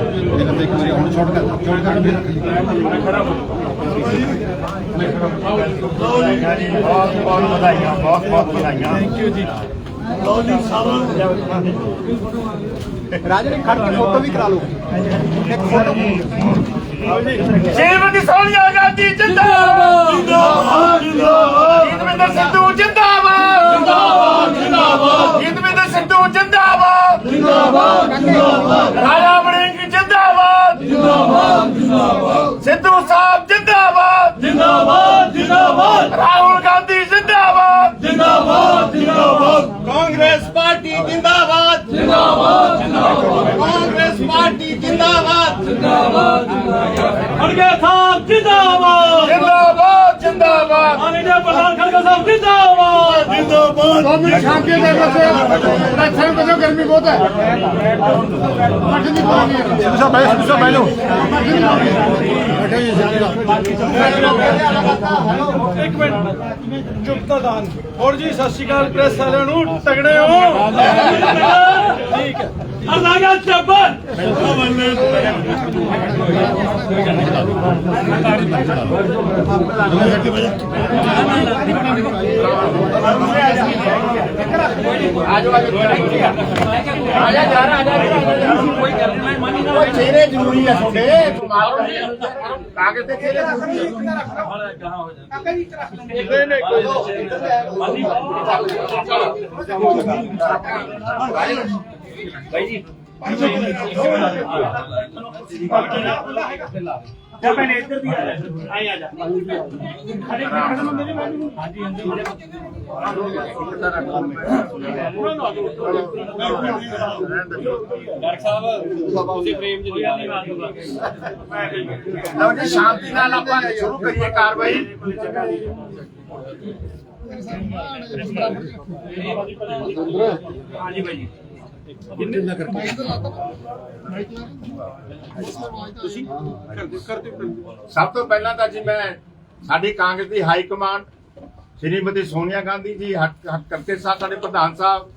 ਇਹਨਾਂ ਇੱਕ ਵਾਰੀ ਹੁਣ ਛੋਟ ਕਰ ਛੋਟ ਕਰ ਵੀ ਰੱਖ ਲਈ ਬਹੁਤ ਬਹੁਤ ਵਧਾਈਆਂ ਬਹੁਤ ਬਹੁਤ ਵਧਾਈਆਂ ਰਾਜੇ ਨੇ ਖੜ ਕੇ ਫੋਟੋ ਵੀ ਕਰਾ ਲਓ ਇੱਕ ਫੋਟੋ ਸ਼੍ਰੀਮਤੀ ਸੋਨੀਆ ਗਾਂਧੀ ਜਿੰਦਾਬਾਦ ਜਿੰਦਾਬਾਦ ਜਿੰਦਾਬਾਦ। ਜੀਤਵਿੰਦਰ ਸਿੱਧੂ ਜਿੰਦਾਬਾਦ ਜਿੰਦਾਬਾਦ। ਜਿੰਦਾਬਾਦ ਜੀਤਵਿੰਦਰ ਸਿੱਧੂ ਜਿੰਦਾਬਾਦ। ਜਿੰਦਾਬਾਦ ਜਿੰਦਾਬਾਦ। ਜਿੰਦਾਬਾਦ। ਜਿੰਦਾਬਾਦ ਸਿੱਧੂ ਸਾਹਿਬ ਜਿੰਦਾਬਾਦ। ਜਿੰਦਾਬਾਦ ਜਿੰਦਾਬਾਦ। ਰਾਹੁਲ ਗਾਂਧੀ ਜਿੰਦਾਬਾਦ। ਜਿੰਦਾਬਾਦ ਜਿੰਦਾਬਾਦ। ਕਾਂਗਰਸ ਪਾਰਟੀ ਜਿੰਦਾਬਾਦ। ਜਿੰਦਾਬਾਦ ਜਿੰਦਾਬਾਦ। ਕਾਂਗਰਸ ਪਾਰਟੀ ਜਿੰਦਾਬਾਦ। ਖੜਗੇ ਸਾਹਿਬ ਜਿੰਦਾਬਾਦ। ਜਿੰਦਾਬਾਦ ਜਿੰਦਾਬਾਦ। ਮਾਨনীয় ਪ੍ਰਧਾਨ ਖੜਗੇ ਸਾਹਿਬ ਜਿੰਦਾਬਾਦ। ਗਰਮੀ ਬਹੁਤ ਹੈ। ਪਾਣੀ ਹੈ। ਬੈਠੇ ਜੀ ਇੱਕ ਮਿੰਟ। ਚੁੱਪਤਾ ਦਾਨ। ਹੋਰ ਜੀ ਸਤਿ ਸ਼੍ਰੀ ਅਕਾਲ ਪ੍ਰੈਸ ਵਾਲਿਆਂ ਨੂੰ ਤਗੜੇ ਹੋ। ਠੀਕ ਹੈ। ਅਰਦਾਗਾ ਚੱਬਰ ਕੋਈ ਚਿਹਰੇ ਜ਼ਰੂਰੀ ਆ ਤੁਹਾਡੇ ਕਾਗਜ਼ ਤੇ ਚਿਹਰੇ ਜ਼ਰੂਰੀ ਆ ਜਾਂ ਮੈਂ ਇੱਧਰ ਦੀ ਆਈ ਆ ਜਾ ਖੜੇ ਖੜੇ ਮੇਰੇ ਮੈਨੂੰ ਹਾਂਜੀ ਲਓ ਜੀ ਸ਼ਾਂਤੀ ਨਾਲ ਆਪਾਂ ਸ਼ੁਰੂ ਕਰੀਏ ਕਾਰਵਾਈ ਹਾਂਜੀ ਭਾਈ ਸਭ ਤੋਂ ਪਹਿਲਾਂ ਤਾਂ ਜੀ ਮੈਂ ਸਾਡੀ ਕਾਂਗਰਸ ਦੀ ਹਾਈ ਕਮਾਂਡ ਸ਼੍ਰੀਮਤੀ ਸੋਨੀਆ ਗਾਂਧੀ ਜੀ ਕਰਤੇ ਸਾਹਿਬ ਸਾਡੇ ਪ੍ਰਧਾਨ ਸਾਹਿਬ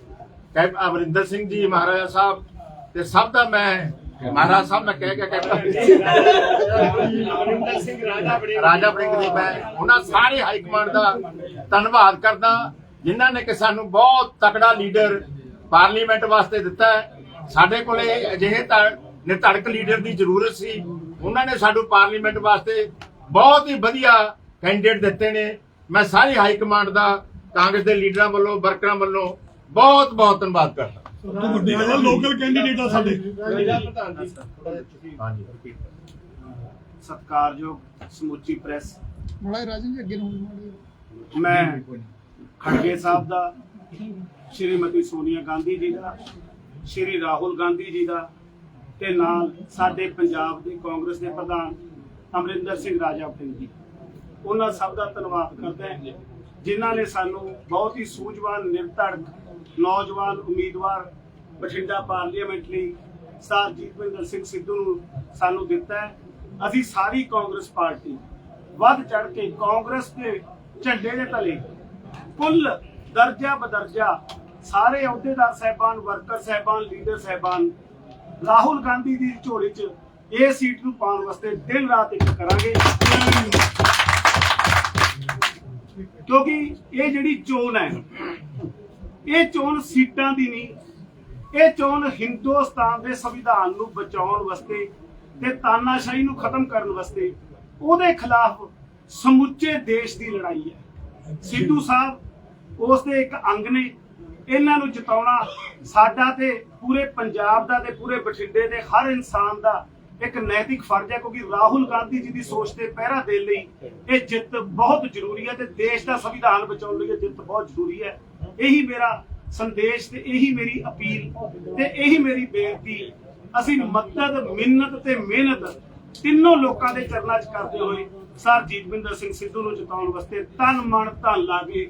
ਕੈਪ ਅਮਰਿੰਦਰ ਸਿੰਘ ਜੀ ਮਹਾਰਾਜਾ ਸਾਹਿਬ ਤੇ ਸਭ ਦਾ ਮੈਂ ਮਹਾਰਾਜ ਸਾਹਿਬ ਮੈਂ ਕਹਿ ਕੇ ਕੈਪਟਨ ਰਾਜਾ ਬੜਿੰਗ ਜੀ ਮੈਂ ਉਹਨਾਂ ਸਾਰੇ ਹਾਈ ਕਮਾਂਡ ਦਾ ਧੰਨਵਾਦ ਕਰਦਾ ਜਿਨ੍ਹਾਂ ਨੇ ਕਿ ਸਾਨੂੰ ਬਹੁਤ ਤਕੜਾ ਲੀਡਰ ਪਾਰਲੀਮੈਂਟ ਵਾਸਤੇ ਦਿੱਤਾ ਹੈ। ਸਾਡੇ ਕੋਲੇ ਅਜਿਹੇ ਨਿਰਧੜਕ ਲੀਡਰ ਦੀ ਜ਼ਰੂਰਤ ਸੀ। ਉਹਨਾਂ ਨੇ ਸਾਨੂੰ ਪਾਰਲੀਮੈਂਟ ਵਾਸਤੇ ਬਹੁਤ ਹੀ ਵਧੀਆ ਕੈਂਡੀਡੇਟ ਦਿੱਤੇ ਨੇ। ਮੈਂ ਸਾਰੀ ਹਾਈ ਕਮਾਂਡ ਦਾ ਕਾਂਗਰਸ ਦੇ ਲੀਡਰਾਂ ਵੱਲੋਂ ਵਰਕਰਾਂ ਵੱਲੋਂ ਬਹੁਤ ਬਹੁਤ ਧੰਨਵਾਦ ਕਰਦਾ। ਲੋਕਲ ਕੈਂਡੀਡੇਟ ਆ ਸਾਡੇ। ਹਾਂਜੀ। ਸਤਿਕਾਰਯੋਗ ਸਮੁੱਚੀ ਪ੍ਰੈਸ। ਮਲਾਈ ਰਾਜਨ ਜੀ ਅੱਗੇ ਨੂੰ ਮਾੜੇ ਮੈਂ ਖੜਗੇ ਸਾਹਿਬ ਦਾ ਸ਼੍ਰੀਮਤੀ ਸੋਨੀਆ ਗਾਂਧੀ ਜੀ ਦਾ, ਸ਼੍ਰੀ ਰਾਹੁਲ ਗਾਂਧੀ ਜੀ ਦਾ ਤੇ ਨਾਲ ਸਾਡੇ ਪੰਜਾਬ ਦੇ ਕਾਂਗਰਸ ਦੇ ਪ੍ਰਧਾਨ ਅਮਰਿੰਦਰ ਸਿੰਘ ਰਾਜਾ ਜੀ। ਉਹਨਾਂ ਸਭ ਦਾ ਧੰਨਵਾਦ ਕਰਦਾ ਹਾਂ, ਜਿਨ੍ਹਾਂ ਨੇ ਸਾਨੂੰ ਬਹੁਤ ਹੀ ਸੂਝਵਾਨ ਨਿਰਧੜਕ ਨੌਜਵਾਨ ਉਮੀਦਵਾਰ ਬਠਿੰਡਾ ਪਾਰਲੀਮੈਂਟ ਲਈ ਸਰ ਜੀਤਵਿੰਦਰ ਸਿੰਘ ਸਿੱਧੂ ਨੂੰ ਸਾਨੂੰ ਦਿੱਤਾ ਹੈ। ਅਸੀਂ ਸਾਰੀ ਕਾਂਗਰਸ ਪਾਰਟੀ ਵੱਧ ਚੜ ਕੇ ਕਾਂਗਰਸ ਦੇ ਝੰਡੇ ਦੇ ਤਲੇ ਕੁੱਲ ਦਰਜਾ ਬਦਰਜਾ ਸਾਰੇ ਅਹੁਦੇਦਾਰ ਸਹਿਬਾਨ, ਵਰਕਰ ਸਹਿਬਾਨ, ਲੀਡਰ ਸਹਿਬਾਨ, ਰਾਹੁਲ ਗਾਂਧੀ ਦੀ ਝੋਲੀ 'ਚ ਇਹ ਸੀਟ ਨੂੰ ਪਾਉਣ ਵਾਸਤੇ ਦਿਨ ਰਾਤ ਇੱਕ ਕਰਾਂਗੇ। ਕਿਉਂਕਿ ਇਹ ਜਿਹੜੀ ਚੋਣ ਹੈ, ਇਹ ਚੋਣ ਸੀਟਾਂ ਦੀ ਨਹੀਂ, ਇਹ ਚੋਣ ਹਿੰਦੁਸਤਾਨ ਦੇ ਸੰਵਿਧਾਨ ਨੂੰ ਬਚਾਉਣ ਵਾਸਤੇ ਤੇ ਤਾਨਾਸ਼ਾਹੀ ਨੂੰ ਖਤਮ ਕਰਨ ਵਾਸਤੇ ਉਹਦੇ ਖਿਲਾਫ ਸਮੁੱਚੇ ਦੇਸ਼ ਦੀ ਲੜਾਈ ਹੈ। ਸਿੱਧੂ ਸਾਹਿਬ, ਉਸ ਦੇ ਇੱਕ ਅੰਗ ਨੇ ਇਹਨਾਂ ਨੂੰ ਜਿਤਾਉਣਾ ਸਾਡਾ ਤੇ ਪੂਰੇ ਪੰਜਾਬ ਦਾ ਤੇ ਪੂਰੇ ਬਠਿੰਡੇ ਦੇ ਹਰ ਇਨਸਾਨ ਦਾ ਇੱਕ ਨੈਤਿਕ ਫਰਜ਼ ਹੈ, ਕਿਉਂਕਿ ਰਾਹੁਲ ਗਾਂਧੀ ਜੀ ਦੀ ਸੋਚ ਤੇ ਪਹਿਰਾ ਦੇਣ ਲਈ ਇਹ ਜਿੱਤ ਬਹੁਤ ਜ਼ਰੂਰੀ ਹੈ ਤੇ ਦੇਸ਼ ਦਾ ਸੰਵਿਧਾਨ ਬਚਾਉਣ ਲਈ ਇਹ ਜਿੱਤ ਬਹੁਤ ਜ਼ਰੂਰੀ ਹੈ। ਇਹੀ ਮੇਰਾ ਸੰਦੇਸ਼ ਤੇ ਇਹੀ ਮੇਰੀ ਅਪੀਲ ਤੇ ਇਹੀ ਮੇਰੀ ਬੇਨਤੀ, ਅਸੀਂ ਮਦਦ, ਮਿਹਨਤ ਤੇ ਮਿਹਨਤ ਤਿੰਨੋਂ ਲੋਕਾਂ ਦੇ ਚਰਨਾਂ 'ਚ ਕਰਦੇ ਹੋਏ ਸਰ ਜੀਤਵਿੰਦਰ ਸਿੰਘ ਸਿੱਧੂ ਨੂੰ ਜਿਤਾਉਣ ਵਾਸਤੇ ਤਨ ਮਨ ਧਨ ਲਾ ਕੇ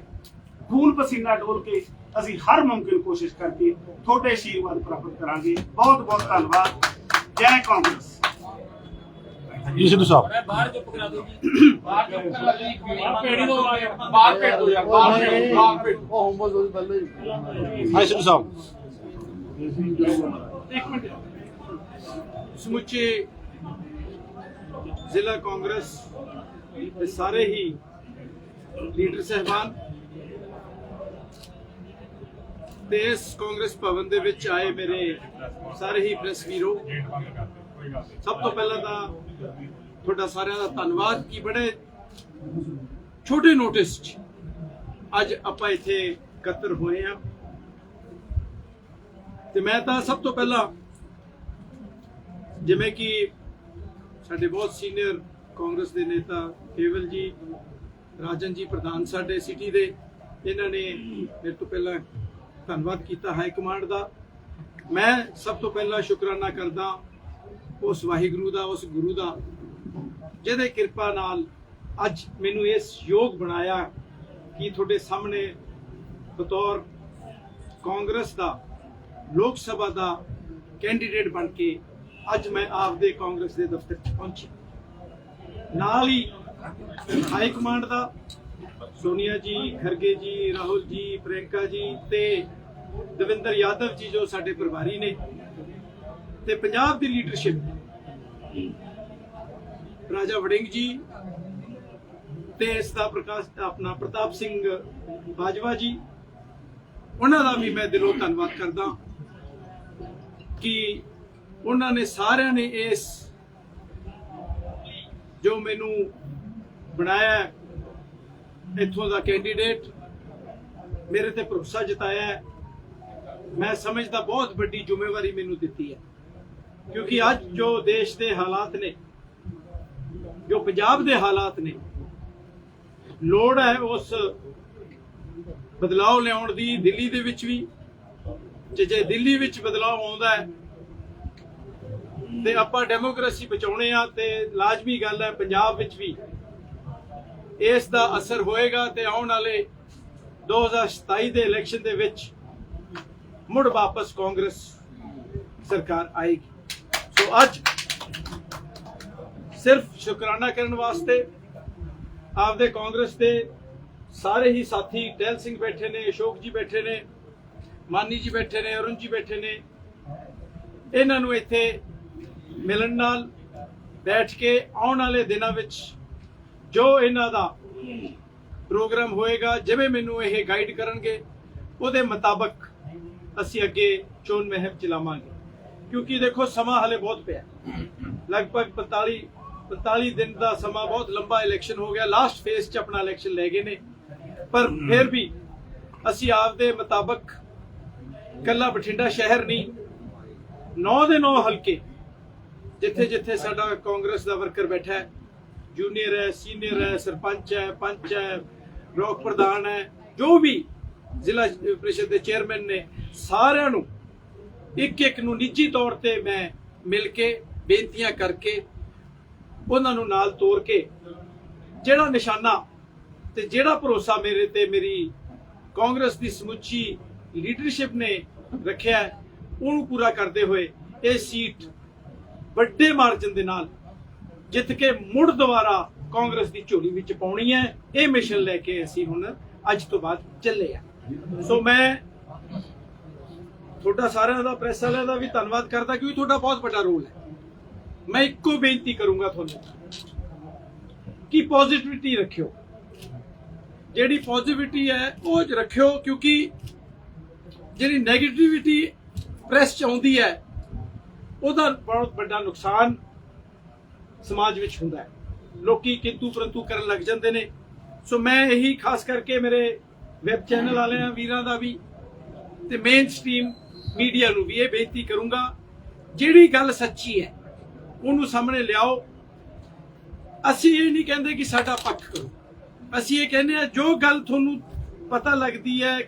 ਖੂਨ ਪਸੀਨਾ ਡੋਲ ਕੇ ਅਸੀਂ ਹਰ ਮੁਮਕਿਨ ਕੋਸ਼ਿਸ਼ ਕਰਕੇ ਤੁਹਾਡੇ ਆਸ਼ੀਰਵਾਦ ਪ੍ਰਾਪਤ ਕਰਾਂਗੇ। ਬਹੁਤ ਬਹੁਤ ਧੰਨਵਾਦ। ਜੈ ਕਾਂਗਰਸ। ਜੀ ਸਿੱਧੂ ਸਾਹਿਬ। ਬਾਹਰ ਭੇਜ ਦੋ ਯਾਰ ਬਾਹਰ ਭੇਜ ਦਿਓ, ਬਾਹਰ ਭੇਜ ਦਿਓ। ਹਾਂ। ਸਿੱਧੂ ਸਾਹਿਬ। ਇੱਕ ਮਿੰਟ। ਸਮੁੱਚੇ ਜ਼ਿਲ੍ਹਾ ਕਾਂਗਰਸ ਦੇ ਸਾਰੇ ਹੀ ਲੀਡਰ ਸਹਿਬਾਨ ਤੇ ਇਸ ਕਾਂਗਰਸ ਭਵਨ ਦੇ ਵਿੱਚ ਆਏ ਮੇਰੇ ਸਾਰੇ ਹੀ ਪ੍ਰੈਸ ਵੀਰੋ। ਸਭ ਤੋਂ ਪਹਿਲਾਂ ਤਾਂ ਤੁਹਾਡਾ ਸਾਰਿਆਂ ਦਾ ਧੰਨਵਾਦ। ਕਿ ਬੜੇ ਛੋਟੇ ਨੋਟਿਸ 'ਚ। ਅੱਜ ਆਪਾਂ ਇੱਥੇ ਇਕੱਤਰ ਹੋਏ ਆ ਤੇ ਮੈਂ ਤਾਂ ਸਭ ਤੋਂ ਪਹਿਲਾਂ ਜਿਵੇਂ ਕਿ ਸਾਡੇ ਬਹੁਤ ਸੀਨੀਅਰ ਕਾਂਗਰਸ ਦੇ ਨੇਤਾ ਕੇਵਲ ਜੀ, ਰਾਜਨ ਜੀ ਪ੍ਰਧਾਨ ਸਾਡੇ ਸਿਟੀ ਦੇ, ਇਹਨਾਂ ਨੇ ਮੇਰੇ ਤੋਂ ਪਹਿਲਾਂ ਧੰਨਵਾਦ ਕੀਤਾ ਹਾਈ ਕਮਾਂਡ ਦਾ। ਮੈਂ ਸਭ ਤੋਂ ਪਹਿਲਾਂ ਸ਼ੁਕਰਾਨਾ ਕਰਦਾ ਉਸ ਵਾਹਿਗੁਰੂ ਦਾ, ਉਸ ਗੁਰੂ ਦਾ, ਜਿਹਦੇ ਕਿਰਪਾ ਨਾਲ ਅੱਜ ਮੈਨੂੰ ਇਸ ਯੋਗ ਬਣਾਇਆ ਕਿ ਤੁਹਾਡੇ ਸਾਹਮਣੇ ਬਤੌਰ ਕਾਂਗਰਸ ਦਾ, ਲੋਕ ਸਭਾ ਦਾ ਕੈਂਡੀਡੇਟ ਬਣ ਕੇ ਅੱਜ ਮੈਂ ਆਪਦੇ ਕਾਂਗਰਸ ਦੇ ਦਫ਼ਤਰ 'ਚ ਪਹੁੰਚਿਆ ਨਾਲ ਹੀ ਹਾਈ ਕਮਾਂਡ ਦਾ ਸੋਨੀਆ ਜੀ, ਖਰਗੇ ਜੀ, ਰਾਹੁਲ ਜੀ ਪ੍ਰਿਯੰਕਾ ਜੀ ਤੇ ਦਵਿੰਦਰ ਯਾਦਵ ਜੀ ਜੋ ਸਾਡੇ ਪਰਿਵਾਰੀ ਨੇ ਤੇ ਪੰਜਾਬ ਦੀ ਲੀਡਰਸ਼ਿਪ ਰਾਜਾ ਵੜਿੰਗ ਜੀ ਤੇ ਇਸ ਦਾ ਪ੍ਰਕਾਸ਼, ਆਪਣਾ ਪ੍ਰਤਾਪ ਸਿੰਘ ਬਾਜਵਾ ਜੀ, ਉਹਨਾਂ ਦਾ ਵੀ ਮੈਂ ਦਿਲੋਂ ਧੰਨਵਾਦ ਕਰਦਾ ਕਿ ਉਹਨਾਂ ਨੇ ਸਾਰਿਆਂ ਨੇ ਇਸ ਜੋ ਮੈਨੂੰ ਬਣਾਇਆ ਇੱਥੋਂ ਦਾ ਕੈਂਡੀਡੇਟ ਮੇਰੇ ਤੇ ਭਰੋਸਾ ਜਤਾਇਆ ਹੈ। ਮੈਂ ਸਮਝਦਾ ਬਹੁਤ ਵੱਡੀ ਜ਼ਿੰਮੇਵਾਰੀ ਮੈਨੂੰ ਦਿੱਤੀ ਹੈ ਕਿਉਂਕਿ ਅੱਜ ਜੋ ਦੇਸ਼ ਦੇ ਹਾਲਾਤ ਨੇ, ਜੋ ਪੰਜਾਬ ਦੇ ਹਾਲਾਤ ਨੇ, ਲੋੜ ਹੈ ਉਸ ਬਦਲਾਅ ਲਿਆਉਣ ਦੀ ਦਿੱਲੀ ਦੇ ਵਿੱਚ ਵੀ ਜੇ ਦਿੱਲੀ ਵਿੱਚ ਬਦਲਾਅ ਆਉਂਦਾ ਹੈ, ਤੇ ਆਪਾਂ ਡੈਮੋਕ੍ਰੇਸੀ ਬਚਾਉਣੇ ਆ, ਤੇ ਲਾਜ਼ਮੀ ਗੱਲ ਹੈ ਪੰਜਾਬ ਵਿੱਚ ਵੀ ਇਸ ਦਾ ਅਸਰ ਹੋਏਗਾ ਤੇ ਆਉਣ ਵਾਲੇ 2027 ਦੇ ਇਲੈਕਸ਼ਨ ਦੇ ਵਿੱਚ ਮੁੜ ਵਾਪਸ ਕਾਂਗਰਸ ਸਰਕਾਰ ਆਏਗੀ। ਸੋ ਅੱਜ ਸਿਰਫ ਸ਼ੁਕਰਾਨਾ ਕਰਨ ਵਾਸਤੇ ਆਪਦੇ ਕਾਂਗਰਸ ਦੇ ਸਾਰੇ ਹੀ ਸਾਥੀ ਟੈਲ ਸਿੰਘ ਬੈਠੇ ਨੇ, ਅਸ਼ੋਕ ਜੀ ਬੈਠੇ ਨੇ, ਮਾਨੀ ਜੀ ਬੈਠੇ ਨੇ, ਅਰੁਣ ਜੀ ਬੈਠੇ ਨੇ, ਇਹਨਾਂ ਨੂੰ ਇੱਥੇ ਮਿਲਣ ਨਾਲ ਬੈਠ ਕੇ ਆਉਣ ਵਾਲੇ ਦਿਨਾਂ ਵਿੱਚ ਜੋ ਇਹਨਾਂ ਦਾ ਪ੍ਰੋਗਰਾਮ ਹੋਏਗਾ ਜਿਵੇਂ ਮੈਨੂੰ ਇਹ ਗਾਈਡ ਕਰਨਗੇ ਉਹਦੇ ਮੁਤਾਬਕ ਅਸੀਂ ਅੱਗੇ ਚੋਣ ਮਹਿਮ ਚਲਾਵਾਂਗੇ। ਕਿਉਂਕਿ ਦੇਖੋ ਸਮਾਂ ਹਲੇ ਬਹੁਤ ਪਿਆ। ਲਗਭਗ 45 45 ਦਿਨ ਦਾ ਸਮਾਂ ਬਹੁਤ ਲੰਬਾ ਇਲੈਕਸ਼ਨ ਹੋ ਗਿਆ। ਲਾਸਟ ਫੇਸ 'ਚ ਆਪਣਾ ਇਲੈਕਸ਼ਨ ਲੈ ਗਏ ਨੇ। ਪਰ ਫਿਰ ਵੀ ਅਸੀਂ ਆਪਦੇ ਮੁਤਾਬਕ ਕੱਲਾ ਬਠਿੰਡਾ ਸ਼ਹਿਰ ਨਹੀਂ 9 ਦੇ 9 ਹਲਕੇ ਜਿੱਥੇ ਜਿੱਥੇ ਸਾਡਾ ਕਾਂਗਰਸ ਦਾ ਵਰਕਰ ਬੈਠਾ ਹੈ ਜੂਨੀਅਰ ਹੈ ਸੀਨੀਅਰ ਹੈ ਸਰਪੰਚ ਹੈ ਪੰਚ ਹੈ ਬਲਾਕ ਪ੍ਰਧਾਨ ਹੈ ਜੋ ਵੀ ਜ਼ਿਲ੍ਹਾ ਪ੍ਰੀਸ਼ਦ ਦੇ ਚੇਅਰਮੈਨ ਨੇ ਸਾਰਿਆਂ ਨੂੰ ਇੱਕ ਇੱਕ ਨੂੰ ਨਿੱਜੀ ਤੌਰ ਤੇ ਮੈਂ ਮਿਲ ਕੇ ਬੇਨਤੀਆਂ ਕਰਕੇ ਉਹਨਾਂ ਨੂੰ ਨਾਲ ਤੋਰ ਕੇ ਜਿਹੜਾ ਨਿਸ਼ਾਨਾ ਤੇ ਜਿਹੜਾ ਭਰੋਸਾ ਮੇਰੇ ਤੇ ਮੇਰੀ ਕਾਂਗਰਸ ਦੀ ਸਮੁੱਚੀ ਲੀਡਰਸ਼ਿਪ ਨੇ ਰੱਖਿਆ ਹੈ, ਉਹਨੂੰ ਪੂਰਾ ਕਰਦੇ ਹੋਏ ਇਹ ਸੀਟ ਵੱਡੇ ਮਾਰਜਨ ਦੇ ਨਾਲ ਜਿੱਤ ਕੇ ਮੁੜ ਦੁਬਾਰਾ ਕਾਂਗਰਸ ਦੀ ਝੋਲੀ ਵਿੱਚ ਪਾਉਣੀ ਹੈ। ਇਹ ਮਿਸ਼ਨ ਲੈ ਕੇ ਅਸੀਂ ਹੁਣ ਅੱਜ ਤੋਂ ਬਾਅਦ ਚੱਲੇ ਆ ਸੋ ਮੈਂ ਤੁਹਾਡਾ ਸਾਰਿਆਂ ਦਾ, ਪ੍ਰੈਸ ਵਾਲਿਆਂ ਦਾ ਵੀ ਧੰਨਵਾਦ ਕਰਦਾ ਕਿਉਂਕਿ ਤੁਹਾਡਾ ਬਹੁਤ ਵੱਡਾ ਰੋਲ ਹੈ। ਮੈਂ ਇੱਕੋ ਬੇਨਤੀ ਕਰੂੰਗਾ ਤੁਹਾਨੂੰ ਕਿ ਪੋਜ਼ਿਟਿਵਿਟੀ ਰੱਖਿਓ। ਜਿਹੜੀ ਪੋਜ਼ਿਟਿਵਿਟੀ ਹੈ, ਉਹ ਚ ਰੱਖਿਓ ਕਿਉਂਕਿ ਜਿਹੜੀ 네ਗੇਟਿਵਿਟੀ ਪ੍ਰੈਸ ਚ ਆਉਂਦੀ ਹੈ, ਉਹਦਾ ਬਹੁਤ ਵੱਡਾ ਨੁਕਸਾਨ ਸਮਾਜ ਵਿੱਚ ਹੁੰਦਾ ਹੈ। ਲੋਕੀ ਕਿੰਤੂ ਪਰੰਤੂ ਕਰਨ ਲੱਗ ਜਾਂਦੇ ਨੇ। ਸੋ ਮੈਂ ਇਹੀ ਖਾਸ ਕਰਕੇ ਮੇਰੇ ਵੈਬ ਚੈਨਲ ਵਾਲਿਆਂ, ਵੀਰਾਂ ਦਾ ਵੀ ਤੇ ਮੇਨ ਸਟ੍ਰੀਮ ਮੀਡੀਆ ਨੂੰ ਵੀ ਇਹ ਬੇਨਤੀ ਕਰੂੰਗਾ, ਜਿਹੜੀ ਗੱਲ ਸੱਚੀ ਹੈ, ਉਹਨੂੰ ਸਾਹਮਣੇ ਲਿਆਓ। ਅਸੀਂ ਇਹ ਨਹੀਂ ਕਹਿੰਦੇ ਕਿ ਸਾਡਾ ਪੱਖ ਕਰੋ। ਅਸੀਂ ਇਹ ਕਹਿੰਦੇ ਆ ਜੋ ਗੱਲ ਤੁਹਾਨੂੰ ਪਤਾ ਲੱਗਦੀ ਹੈ,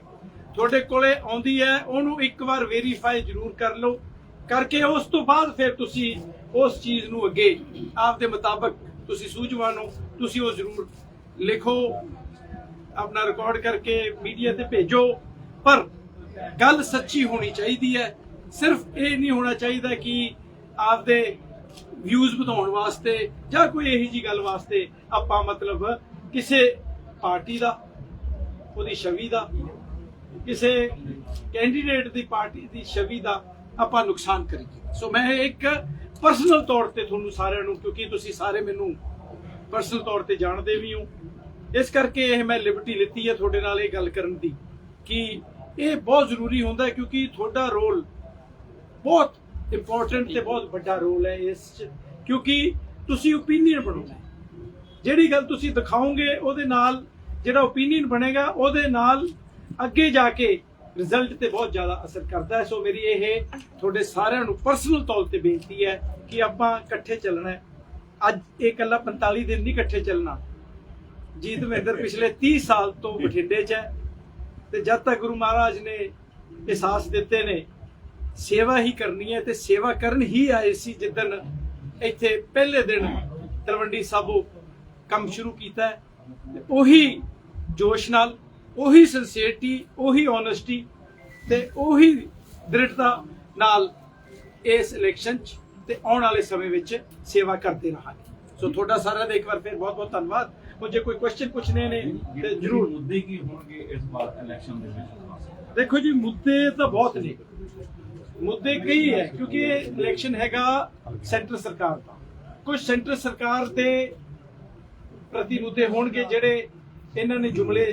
ਤੁਹਾਡੇ ਕੋਲੇ ਆਉਂਦੀ ਹੈ, ਉਹਨੂੰ ਇੱਕ ਵਾਰ ਵੈਰੀਫਾਈ ਜ਼ਰੂਰ ਕਰ ਲਓ। ਕਰਕੇ ਉਸ ਤੋਂ ਬਾਅਦ ਫਿਰ ਤੁਸੀਂ ਉਸ ਚੀਜ਼ ਨੂੰ ਅੱਗੇ ਆਪਦੇ ਮੁਤਾਬਕ ਤੁਸੀਂ ਸੂਝਵਾਨ ਹੋ, ਤੁਸੀਂ ਉਹ ਜ਼ਰੂਰ ਲਿਖੋ, ਆਪਣਾ ਰਿਕਾਰਡ ਕਰਕੇ ਮੀਡੀਆ ਤੇ ਭੇਜੋ। ਪਰ ਗੱਲ ਸੱਚੀ ਹੋਣੀ ਚਾਹੀਦੀ ਹੈ। ਸਿਰਫ ਇਹ ਨਹੀਂ ਹੋਣਾ ਚਾਹੀਦਾ ਕਿ ਆਪਦੇ ਵਿਊਜ਼ ਵਧਾਉਣ ਵਾਸਤੇ ਜਾਂ ਕੋਈ ਇਹੀ ਜੀ ਗੱਲ ਵਾਸਤੇ ਆਪਾਂ ਮਤਲਬ ਕਿਸੇ ਪਾਰਟੀ ਦਾ, ਉਹਦੀ ਛਵੀ ਦਾ, ਕਿਸੇ ਕੈਂਡੀਡੇਟ ਦੀ ਪਾਰਟੀ ਦੀ ਛਵੀ ਦਾ ਆਪਾਂ ਨੁਕਸਾਨ ਕਰੀਏ। ਸੋ ਮੈਂ ਇੱਕ ਪਰਸਨਲ ਤੌਰ ਤੇ ਤੁਹਾਨੂੰ ਸਾਰਿਆਂ ਨੂੰ, ਕਿਉਂਕਿ ਤੁਸੀਂ ਸਾਰੇ ਮੈਨੂੰ ਪਰਸਨਲ ਤੌਰ ਤੇ ਜਾਣਦੇ ਵੀ ਹੋ, ਇਸ ਕਰਕੇ ਇਹ ਮੈਂ ਲਿਬਰਟੀ ਲਿੱਤੀ ਹੈ ਤੁਹਾਡੇ ਨਾਲ ਇਹ ਗੱਲ ਕਰਨ ਦੀ, ਕਿ ਇਹ ਬਹੁਤ ਜ਼ਰੂਰੀ ਹੁੰਦਾ ਕਿਉਂਕਿ ਤੁਹਾਡਾ ਰੋਲ ਬਹੁਤ ਇੰਪੋਰਟੈਂਟ ਤੇ ਬਹੁਤ ਵੱਡਾ ਰੋਲ ਹੈ ਇਸ 'ਚ, ਕਿਉਂਕਿ ਤੁਸੀਂ ਓਪੀਨੀਅਨ ਬਣਾਉਣਾ ਜਿਹੜੀ ਗੱਲ ਤੁਸੀਂ ਦਿਖਾਓਗੇ, ਉਹਦੇ ਨਾਲ ਜਿਹੜਾ ਓਪੀਨੀਅਨ ਬਣੇਗਾ, ਉਹਦੇ ਨਾਲ ਅੱਗੇ ਜਾ ਕੇ ਰਿਜ਼ਲਟ ਤੇ ਬਹੁਤ ਜ਼ਿਆਦਾ ਅਸਰ ਕਰਦਾ ਹੈ। ਸੋ ਮੇਰੀ ਇਹ ਤੁਹਾਡੇ ਸਾਰਿਆਂ ਨੂੰ ਪਰਸਨਲ ਤੌਰ ਤੇ ਬੇਨਤੀ ਹੈ ਕਿ ਆਪਾਂ ਇਕੱਠੇ ਚੱਲਣਾ ਹੈ। ਅੱਜ ਇਹ ਇਕੱਲਾ 45 ਦਿਨ ਨਹੀਂ ਇਕੱਠੇ ਚੱਲਣਾ। ਜੀਤ ਮਹਿੰਦਰ ਪਿਛਲੇ 30 ਸਾਲ ਤੋਂ ਬਠਿੰਡੇ 'ਚ ਹੈ ਤੇ ਜਦ ਤੱਕ ਗੁਰੂ ਮਹਾਰਾਜ ਨੇ ਅਹਿਸਾਸ ਦਿੱਤੇ ਨੇ, ਸੇਵਾ ਹੀ ਕਰਨੀ ਹੈ ਤੇ ਸੇਵਾ ਕਰਨ ਹੀ ਆਏ ਸੀ ਜਿੱਦਣ ਇੱਥੇ ਪਹਿਲੇ ਦਿਨ ਤਲਵੰਡੀ ਸਾਬੋ ਕੰਮ ਸ਼ੁਰੂ ਕੀਤਾ ਉਹੀ ਜੋਸ਼ ਨਾਲ ਉਹੀ ਸਿੰਸੀਅਰਟੀ ਉਹੀ ਓਨੈਸਟੀ ਤੇ ਉਹੀ ਦ੍ਰਿੜਤਾ ਨਾਲ ਇਸ ਇਲੈਕਸ਼ਨ 'ਚ ਤੇ ਆਉਣ ਵਾਲੇ ਸਮੇਂ ਵਿੱਚ ਸੇਵਾ ਕਰਦੇ ਰਹਾਂਗੇ। ਸੋ ਤੁਹਾਡਾ ਸਾਰਿਆਂ ਦਾ ਇੱਕ ਵਾਰ ਫਿਰ ਬਹੁਤ ਬਹੁਤ ਧੰਨਵਾਦ। ਉਹ ਜੇ ਕੋਈ ਕੁਐਸਚਨ ਪੁੱਛਣੇ ਨੇ ਤੇ ਜਰੂਰ। ਮੁੱਦੇ ਕੀ ਹੋਣਗੇ ਇਸ ਵਾਰ ਇਲੈਕਸ਼ਨ ਦੇ ਵਿੱਚ? ਦੇਖੋ ਜੀ ਮੁੱਦੇ ਤਾਂ ਬਹੁਤ ਨੇ। ਮੁੱਦੇ ਕਈ ਹੈ ਕਿਉਂਕਿ ਇਲੈਕਸ਼ਨ ਹੈਗਾ ਸੈਂਟਰ ਸਰਕਾਰ ਦਾ। ਕੁਝ ਸੈਂਟਰ ਸਰਕਾਰ ਦੇ ਪ੍ਰਤੀ ਮੁੱਦੇ ਹੋਣਗੇ ਜਿਹੜੇ ਇਹਨਾਂ ਨੇ ਜੁਮਲੇ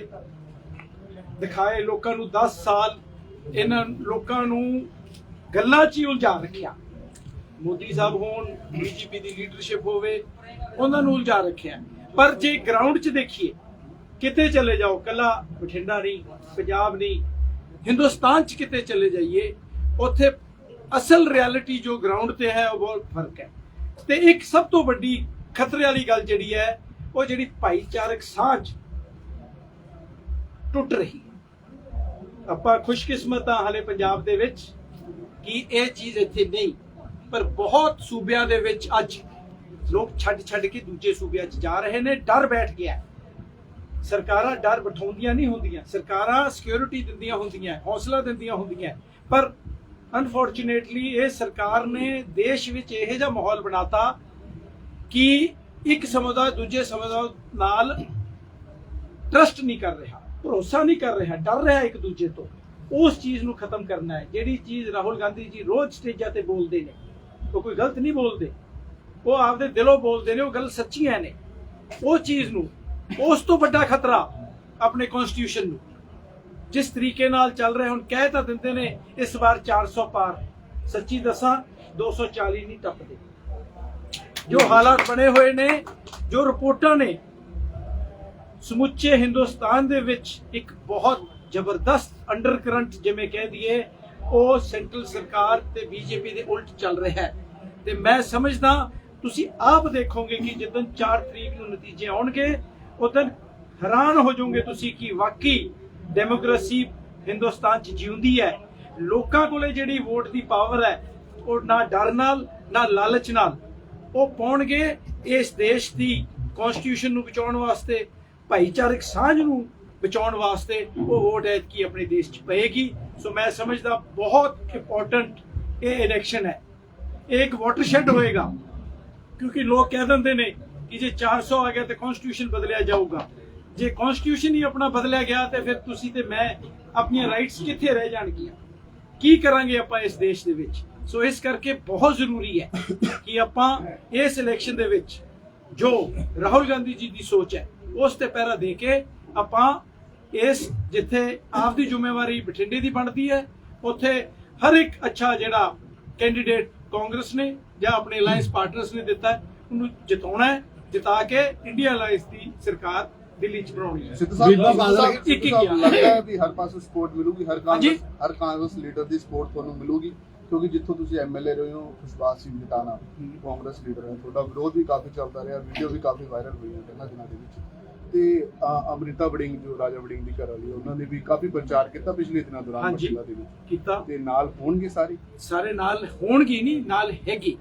ਦਿਖਾਏ ਲੋਕਾਂ ਨੂੰ 10 ਸਾਲ ਇਹਨਾਂ ਲੋਕਾਂ ਨੂੰ ਗੱਲਾਂ 'ਚ ਹੀ ਉਲਝਾ ਰੱਖਿਆ। ਮੋਦੀ ਸਾਹਿਬ ਹੋਣ, ਬੀਜੇਪੀ ਦੀ ਲੀਡਰਸ਼ਿਪ ਹੋਵੇ, ਉਹਨਾਂ ਨੂੰ ਉਲਝਾ ਰੱਖਿਆ। ਪਰ ਜੇ ਗਰਾਊਂਡ 'ਚ ਦੇਖੀਏ, ਕਿਤੇ ਚਲੇ ਜਾਓ, ਕੱਲਾ ਬਠਿੰਡਾ ਨਹੀਂ, ਪੰਜਾਬ ਨਹੀਂ, ਹਿੰਦੁਸਤਾਨ 'ਚ ਕਿਤੇ ਚਲੇ ਜਾਈਏ, ਉੱਥੇ ਅਸਲ ਰਿਐਲਿਟੀ ਜੋ ਗਰਾਊਂਡ ਤੇ ਹੈ, ਉਹ ਬਹੁਤ ਫ਼ਰਕ ਹੈ। ਤੇ ਇੱਕ ਸਭ ਤੋਂ ਵੱਡੀ ਖਤਰੇ ਵਾਲੀ ਗੱਲ ਜਿਹੜੀ ਹੈ, ਉਹ ਜਿਹੜੀ ਭਾਈਚਾਰਕ ਸਾਂਝ ਟੁੱਟ ਰਹੀ। ਆਪਾਂ ਖੁਸ਼ਕਿਸਮਤ ਆ ਹਲੇ ਪੰਜਾਬ ਦੇ ਵਿੱਚ ਕਿ ਇਹ ਚੀਜ਼ ਇੱਥੇ ਨਹੀਂ, ਪਰ ਬਹੁਤ ਸੂਬਿਆਂ ਦੇ ਵਿੱਚ ਅੱਜ ਲੋਕ ਛੱਡ ਛੱਡ ਕੇ ਦੂਜੇ ਸੂਬਿਆਂ 'ਚ ਜਾ ਰਹੇ ਨੇ, ਡਰ ਬੈਠ ਗਿਆ। ਸਰਕਾਰਾਂ ਡਰ ਬਿਠਾਉਂਦੀਆਂ ਨਹੀਂ ਹੁੰਦੀਆਂ, ਸਰਕਾਰਾਂ ਸਿਕਿਉਰਿਟੀ ਦਿੰਦੀਆਂ ਹੁੰਦੀਆਂ, ਹੌਸਲਾ ਦਿੰਦੀਆਂ ਹੁੰਦੀਆਂ, ਪਰ ਅਨਫੋਰਚੂਨੇਟਲੀ ਇਹ ਸਰਕਾਰ ਨੇ ਦੇਸ਼ ਵਿੱਚ ਇਹੋ ਜਿਹਾ ਮਾਹੌਲ ਬਣਾਤਾ ਕਿ ਇੱਕ ਸਮੁਦਾਇ ਦੂਜੇ ਸਮੁਦਾਇ ਨਾਲ ਟਰਸਟ ਨਹੀਂ ਕਰ ਰਿਹਾ। ਭਰੋਸਾ ਨਹੀਂ ਕਰ ਰਿਹਾ, ਡਰ ਰਿਹਾ ਇੱਕ ਦੂਜੇ ਤੋਂ। ਉਸ ਚੀਜ਼ ਨੂੰ ਖਤਮ ਕਰਨਾ ਹੈ, ਜਿਹੜੀ ਚੀਜ਼ ਰਾਹੁਲ ਗਾਂਧੀ ਜੀ ਰੋਜ਼ ਸਟੇਜਾਂ ਤੇ ਬੋਲਦੇ ਨੇ। ਉਹ ਕੋਈ ਗਲਤ ਨਹੀਂ ਬੋਲਦੇ। ਉਹ ਆਪਦੇ ਦਿਲੋਂ ਬੋਲਦੇ ਨੇ, ਉਹ ਗੱਲ ਸੱਚੀਆਂ ਨੇ। ਉਹ ਚੀਜ਼ ਨੂੰ, ਉਸ ਤੋਂ ਵੱਡਾ ਖਤਰਾ ਆਪਣੇ ਕਨਸਟੀਟਿਊਸ਼ਨ ਨੂੰ। ਜਿਸ ਤਰੀਕੇ ਨਾਲ ਚੱਲ ਰਹੇ, ਹੁਣ ਕਹਿ ਤਾਂ ਦਿੰਦੇ ਨੇ, ਇਸ ਵਾਰ 400 ਪਾਰ। ਸੱਚੀ ਦੱਸਾਂ 240 ਨਹੀਂ ਟੱਪਦੇ। ਜੋ ਹਾਲਾਤ ਬਣੇ ਹੋਏ ਨੇ, ਜੋ ਰਿਪੋਰਟਾਂ ਨੇ ਸਮੁੱਚੇ ਹਿੰਦੁਸਤਾਨ ਦੇ ਵਿੱਚ ਇੱਕ ਬਹੁਤ ਜ਼ਬਰਦਸਤ ਅੰਡਰਕਰੰਟ ਜਿਵੇਂ ਕਹਿ ਦਈਏ, ਉਹ ਸੈਂਟਰਲ ਸਰਕਾਰ ਤੇ ਬੀਜੇਪੀ ਦੇ ਉਲਟ ਚੱਲ ਰਿਹਾ ਹੈ। ਤੇ ਮੈਂ ਸਮਝਦਾ, ਤੁਸੀਂ ਆਪ ਦੇਖੋਗੇ ਕਿ ਜਦੋਂ 4 ਤਰੀਕ ਨੂੰ ਨਤੀਜੇ ਆਉਣਗੇ ਉਦੋਂ ਹੈਰਾਨ ਹੋ ਜਾਓਗੇ ਤੁਸੀਂ ਕਿ ਵਾਕਈ ਡੈਮੋਕ੍ਰੇਸੀ ਹਿੰਦੁਸਤਾਨ 'ਚ ਜਿਉਂਦੀ ਹੈ। ਲੋਕਾਂ ਕੋਲੇ ਜਿਹੜੀ ਵੋਟ ਦੀ ਪਾਵਰ ਹੈ, ਉਹ ਨਾ ਡਰ ਨਾਲ, ਨਾ ਲਾਲਚ ਨਾਲ ਉਹ ਪਾਉਣਗੇ ਇਸ ਦੇਸ਼ ਦੀ ਕਨਸਟੀਟਿਊਸ਼ਨ ਨੂੰ ਬਚਾਉਣ ਵਾਸਤੇ। ਭਾਈਚਾਰਕ ਸਾਂਝ ਨੂੰ ਬਚਾਉਣ ਵਾਸਤੇ ਉਹ ਵੋਟ ਐਤਕੀ ਆਪਣੇ ਦੇਸ਼ 'ਚ ਪਏਗੀ। ਸੋ ਮੈਂ ਸਮਝਦਾ ਬਹੁਤ ਇੰਪੋਰਟੈਂਟ ਇਹ ਇਲੈਕਸ਼ਨ ਹੈ। ਇਹ ਇੱਕ ਵਾਟਰਸ਼ੈਡ ਹੋਏਗਾ। ਕਿਉਂਕਿ ਲੋਕ ਕਹਿ ਦਿੰਦੇ ਨੇ ਕਿ ਜੇ 400 ਆ ਗਿਆ ਤੇ ਕਨਸਟੀਟਿਊਸ਼ਨ ਬਦਲਿਆ ਜਾਊਗਾ। ਜੇ ਕਨਸਟੀਟਿਊਸ਼ਨ ਹੀ ਆਪਣਾ ਬਦਲਿਆ ਗਿਆ ਤੇ ਫਿਰ ਤੁਸੀਂ ਤੇ ਮੈਂ ਆਪਣੀਆਂ ਰਾਈਟਸ ਕਿੱਥੇ ਰਹਿ ਜਾਣਗੀਆਂ? ਕੀ ਕਰਾਂਗੇ ਆਪਾਂ ਇਸ ਦੇਸ਼ ਦੇ ਵਿੱਚ? ਸੋ ਇਸ ਕਰਕੇ ਬਹੁਤ ਜ਼ਰੂਰੀ ਹੈ ਕਿ ਆਪਾਂ ਇਸ ਇਲੈਕਸ਼ਨ ਦੇ ਵਿੱਚ ਜੋ ਰਾਹੁਲ ਗਾਂਧੀ ਜੀ ਦੀ ਸੋਚ ਹੈ ਉਸ ਤੇ ਪਹਿਰਾ ਦੇ ਕੇ ਆਪਾਂ ਇਸ ਜਿੱਥੇ ਆਪ ਦੀ ਜ਼ਿੰਮੇਵਾਰੀ ਬਠਿੰਡੇ ਦੀ ਬਣਦੀ ਹੈ ਉੱਥੇ ਹਰ ਇੱਕ ਅੱਛਾ ਜਿਹੜਾ ਕੈਂਡੀਡੇਟ ਕਾਂਗਰਸ ਨੇ ਜਾਂ ਆਪਣੇ ਅਲਾਈਅੰਸ ਪਾਰਟਨਰਸ ਨੇ ਦਿੱਤਾ ਉਹਨੂੰ ਜਿਤਾਉਣਾ ਹੈ ਜਿਤਾ ਕੇ ਇੰਡੀਆ ਅਲਾਈਅੰਸ ਦੀ ਸਰਕਾਰ ਦਿੱਲੀ ਚ ਬਣਾਉਣੀ ਹੈ। ਸਿੱਧੂ ਸਾਹਿਬ ਬੀਬਾ ਬਾਦਲ ਸਾਹਿਬ- ਇੱਕ- ਇੱਕ ਸਿੱਧੂ ਸਾਹਿਬ ਗਿਆ। ਲੱਗਦਾ ਹੈ ਵੀ ਹਰ ਪਾਸੇ ਸਪੋਰਟ ਮਿਲੂਗੀ ਹਰ। ਕਾਂਗਰਸ ਹਰ ਕਾਂਗਰਸ ਲੀਡਰ ਦੀ ਸਪੋਰਟ ਤੁਹਾਨੂੰ ਮਿਲੂਗੀ ਕਿਉਂਕਿ ਜਿੱਥੋਂ ਤੁਸੀਂ ਐਮਐਲਏ ਰਹੇ ਹੋ ਖੁਸ਼ਬਾਜ਼ ਸਿੰਘ ਜਟਾਣਾ ਕਾਂਗਰਸ ਲੀਡਰ ਹੈ। ਤੁਹਾਡਾ ਵਿਰੋਧ ਵੀ ਕਾਫੀ ਚੱਲਦਾ ਰਿਹਾ ਵੀਡੀਓ ਵੀ ਕਾਫੀ ਵਾਇਰਲ ਹੋਈਆਂ ਪਹਿਲਾਂ ਦਿਨਾਂ ਦੇ ਵਿੱਚ। ਤੇ ਅਮ੍ਰਿਤਾ ਵੜਿੰਗ ਜੋ ਰਾਜਾ ਵੜਿੰਗ ਦੀ ਘਰ ਵਾਲੀ ਉਹਨਾਂ ਨੇ ਵੀ ਕਾਫੀ ਪ੍ਰਚਾਰ ਕੀਤਾ ਪਿਛਲੇ ਦਿਨਾਂ ਦੌਰਾਨ ਹਾਂਜੀ। ਬਠਿੰਡਾ ਦੇ ਵਿੱਚ। ਕੀਤਾ। ਤੇ ਨਾਲ ਹੋਣਗੇ ਸਾਰੇ? ਸਾਰੇ ਨਾਲ ਹੋਣਗੀ ਨਹੀਂ ਨਾਲ ਹੈਗੀ।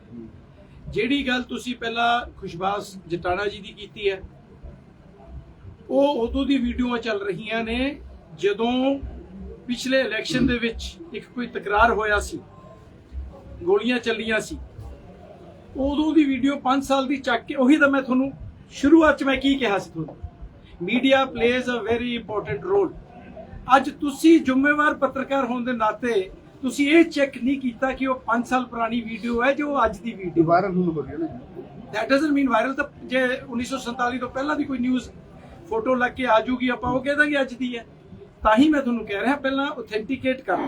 ਜਿਹੜੀ ਗੱਲ ਤੁਸੀਂ ਪਹਿਲਾਂ ਖੁਸ਼ਬਾਸ ਜਟਾਣਾ ਜੀ ਦੀ ਕੀਤੀ ਹੈ ਉਹ ਉਦੋਂ ਦੀ ਵੀਡੀਓਆਂ ਚੱਲ ਰਹੀਆਂ ਨੇ ਜਦੋਂ ਪਿਛਲੇ ਇਲੈਕਸ਼ਨ ਦੇ ਵਿੱਚ ਇੱਕ ਕੋਈ ਤਕਰਾਰ ਹੋਇਆ ਸੀ ਗੋਲੀਆਂ ਚੱਲੀਆਂ ਸੀ ਉਦੋਂ ਦੀ ਵੀਡੀਓ 5 ਸਾਲ ਦੀ ਚੱਕ ਕੇ ਉਹੀ ਤਾਂ ਮੈਂ ਤੁਹਾਨੂੰ ਸ਼ੁਰੂਆਤ ਚ ਮੈਂ ਕੀ ਕਿਹਾ ਸੀ ਤੁਹਾਨੂੰ? Media plays a very important role ਅੱਜ ਤੁਸੀਂ ਜ਼ਿੰਮੇਵਾਰ ਪੱਤਰਕਾਰ ਹੋਣ ਦੇ ਨਾਤੇ ਤੁਸੀਂ ਇਹ ਚੈੱਕ ਨਹੀਂ ਕੀਤਾ ਕਿ ਉਹ 5 ਸਾਲ ਪੁਰਾਣੀ ਵੀਡੀਓ ਹੈ ਜੋ ਅੱਜ ਦੀ ਵੀਡੀਓ ਵਾਇਰਲ ਹੁਣ ਹੋ ਨਾ ਦੈਟ ਡਸਨਟ ਮੀਨ ਵਾਇਰਲ ਤਾਂ ਜੇ 1947 ਤੋਂ ਪਹਿਲਾਂ ਦੀ ਕੋਈ ਨਿਊਜ਼ ਫੋਟੋ ਲੱਗ ਕੇ ਆ ਜੂਗੀ ਆਪਾਂ ਉਹ ਕਹਿ ਦਾਂਗੇ ਅੱਜ ਦੀ ਹੈ। ਤਾਂ ਹੀ ਮੈਂ ਤੁਹਾਨੂੰ ਕਹਿ ਰਿਹਾ ਪਹਿਲਾਂ ਆਥੈਂਟੀਕੇਟ ਕਰ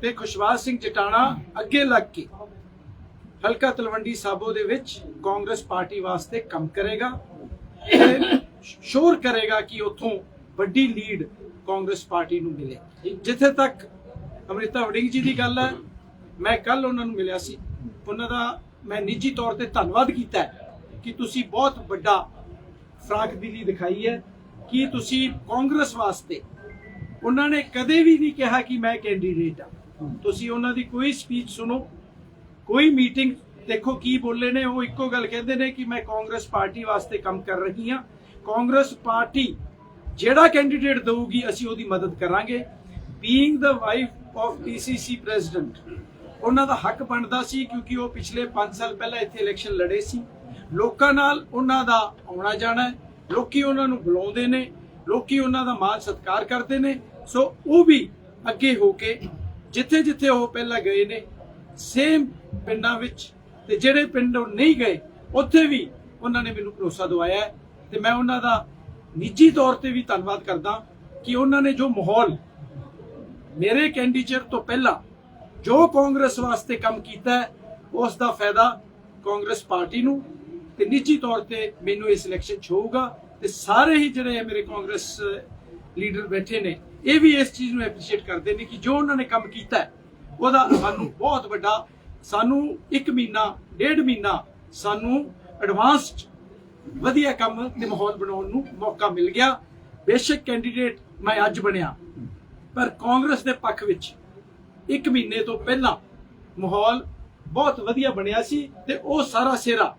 ਤੇ ਖੁਸ਼ਵਾਸ ਸਿੰਘ ਜਟਾਣਾ ਅੱਗੇ ਲੱਗ ਕੇ ਹਲਕਾ ਤਲਵੰਡੀ ਸਾਬੋ ਦੇ ਵਿੱਚ ਕਾਂਗਰਸ ਪਾਰਟੀ ਵਾਸਤੇ ਕੰਮ ਕਰੇਗਾ। ਸ਼ੋਰ ਕਰੇਗਾ ਕਿ ਉੱਥੋਂ ਵੱਡੀ ਲੀਡ ਕਾਂਗਰਸ ਪਾਰਟੀ ਨੂੰ ਮਿਲੇ। ਜਿੱਥੇ ਤੱਕ ਅਮ੍ਰਿਤਾ ਵੜਿੰਗ ਜੀ ਦੀ ਗੱਲ ਹੈ, ਮੈਂ ਕੱਲ ਉਹਨਾਂ ਨੂੰ ਮਿਲਿਆ ਸੀ। ਉਹਨਾਂ ਦਾ ਮੈਂ ਨਿੱਜੀ ਤੌਰ ਤੇ ਧੰਨਵਾਦ ਕੀਤਾ ਕਿ ਤੁਸੀਂ ਬਹੁਤ ਵੱਡਾ ਫਰਾਕ ਦਿਲੀ ਦਿਖਾਈ ਹੈ, ਕਿ ਤੁਸੀਂ ਕਾਂਗਰਸ ਵਾਸਤੇ ਉਹਨਾਂ ਨੇ ਕਦੇ ਵੀ ਨਹੀਂ ਕਿਹਾ ਕਿ ਮੈਂ ਕੈਂਡੀਡੇਟ ਹਾਂ। ਤੁਸੀਂ ਉਹਨਾਂ ਦੀ ਕੋਈ ਸਪੀਚ ਸੁਣੋ, ਕੋਈ ਮੀਟਿੰਗ ਦੇਖੋ ਕੀ ਬੋਲੇ ਨੇ। ਉਹ ਇੱਕੋ ਗੱਲ ਕਹਿੰਦੇ ਨੇ ਕਿ ਮੈਂ ਕਾਂਗਰਸ ਪਾਰਟੀ ਵਾਸਤੇ ਕੰਮ ਕਰ ਰਹੀ ਹਾਂ। ਕਾਂਗਰਸ ਪਾਰਟੀ ਜਿਹੜਾ ਕੈਂਡੀਡੇਟ ਦੇਊਗੀ, ਅਸੀਂ ਉਹਦੀ ਮਦਦ ਕਰਾਂਗੇ। Being the wife of DCC president ਉਹਨਾਂ ਦਾ ਹੱਕ ਬਣਦਾ ਸੀ ਕਿਉਂਕਿ ਉਹ ਪਿਛਲੇ 5 ਸਾਲ ਪਹਿਲਾਂ ਇੱਥੇ ਇਲੈਕਸ਼ਨ ਲੜੇ ਸੀ। ਲੋਕਾਂ ਨਾਲ ਉਹਨਾਂ ਦਾ ਆਉਣਾ ਜਾਣਾ ਲੋਕੀ ਉਹਨਾਂ ਨੂੰ ਬੁਲਾਉਂਦੇ ਨੇ, ਲੋਕੀ ਉਹਨਾਂ ਦਾ ਮਾਣ ਸਤਿਕਾਰ ਕਰਦੇ ਨੇ। ਸੋ ਉਹ ਵੀ ਅੱਗੇ ਹੋ ਕੇ ਜਿੱਥੇ ਜਿੱਥੇ ਉਹ ਪਹਿਲਾਂ ਗਏ ਨੇ ਸੇਮ ਪਿੰਡਾਂ ਵਿੱਚ ਤੇ ਜਿਹੜੇ ਪਿੰਡ ਉਹ ਨਹੀਂ ਗਏ, ਉੱਥੇ ਵੀ ਉਹਨਾਂ ਨੇ ਮੈਨੂੰ ਭਰੋਸਾ ਦਵਾਇਆ ਤੇ ਮੈਂ ਉਹਨਾਂ ਦਾ ਨਿੱਜੀ ਤੌਰ ਤੇ ਵੀ ਧੰਨਵਾਦ ਕਰਦਾ ਕਿ ਉਹਨਾਂ ਨੇ ਜੋ ਮਾਹੌਲ ਮੇਰੇ ਕੈਂਡੀਡੇਟ ਤੋਂ ਪਹਿਲਾਂ ਜੋ ਕਾਂਗਰਸ ਵਾਸਤੇ ਕੰਮ ਕੀਤਾ ਉਸ ਦਾ ਫਾਇਦਾ ਕਾਂਗਰਸ ਪਾਰਟੀ ਨੂੰ ਤੇ ਨਿੱਜੀ ਤੌਰ ਤੇ ਮੈਨੂੰ ਇਸ ਇਲੈਕਸ਼ਨ 'ਚ ਹੋਊਗਾ ਤੇ ਸਾਰੇ ਹੀ ਜਿਹੜੇ ਮੇਰੇ ਕਾਂਗਰਸ ਲੀਡਰ ਬੈਠੇ ਨੇ, ਇਹ ਵੀ ਇਸ ਚੀਜ਼ ਨੂੰ ਐਪਰੀਸ਼ੀਏਟ ਕਰਦੇ ਨੇ ਕਿ ਜੋ ਉਹਨਾਂ ਨੇ ਕੰਮ ਕੀਤਾ ਉਹਦਾ ਸਾਨੂੰ ਬਹੁਤ ਵੱਡਾ ਸਾਨੂੰ 1 ਮਹੀਨਾ, ਡੇਢ ਮਹੀਨਾ ਸਾਨੂੰ ਐਡਵਾਂਸਡ ਵਧੀਆ ਕੰਮ ਤੇ ਮਾਹੌਲ ਬਣਾਉਣ ਨੂੰ ਮੌਕਾ ਮਿਲ ਗਿਆ। ਬੇਸ਼ੱਕ ਕੈਂਡੀਡੇਟ ਮੈਂ ਅੱਜ ਬਣਿਆ। ਪਰ ਕਾਂਗਰਸ ਦੇ ਪੱਖ ਵਿੱਚ 1 ਮਹੀਨੇ ਤੋਂ ਪਹਿਲਾਂ ਮਾਹੌਲ ਬਹੁਤ ਵਧੀਆ ਬਣਿਆ ਸੀ ਤੇ ਉਹ ਸਾਰਾ ਸਿਹਰਾ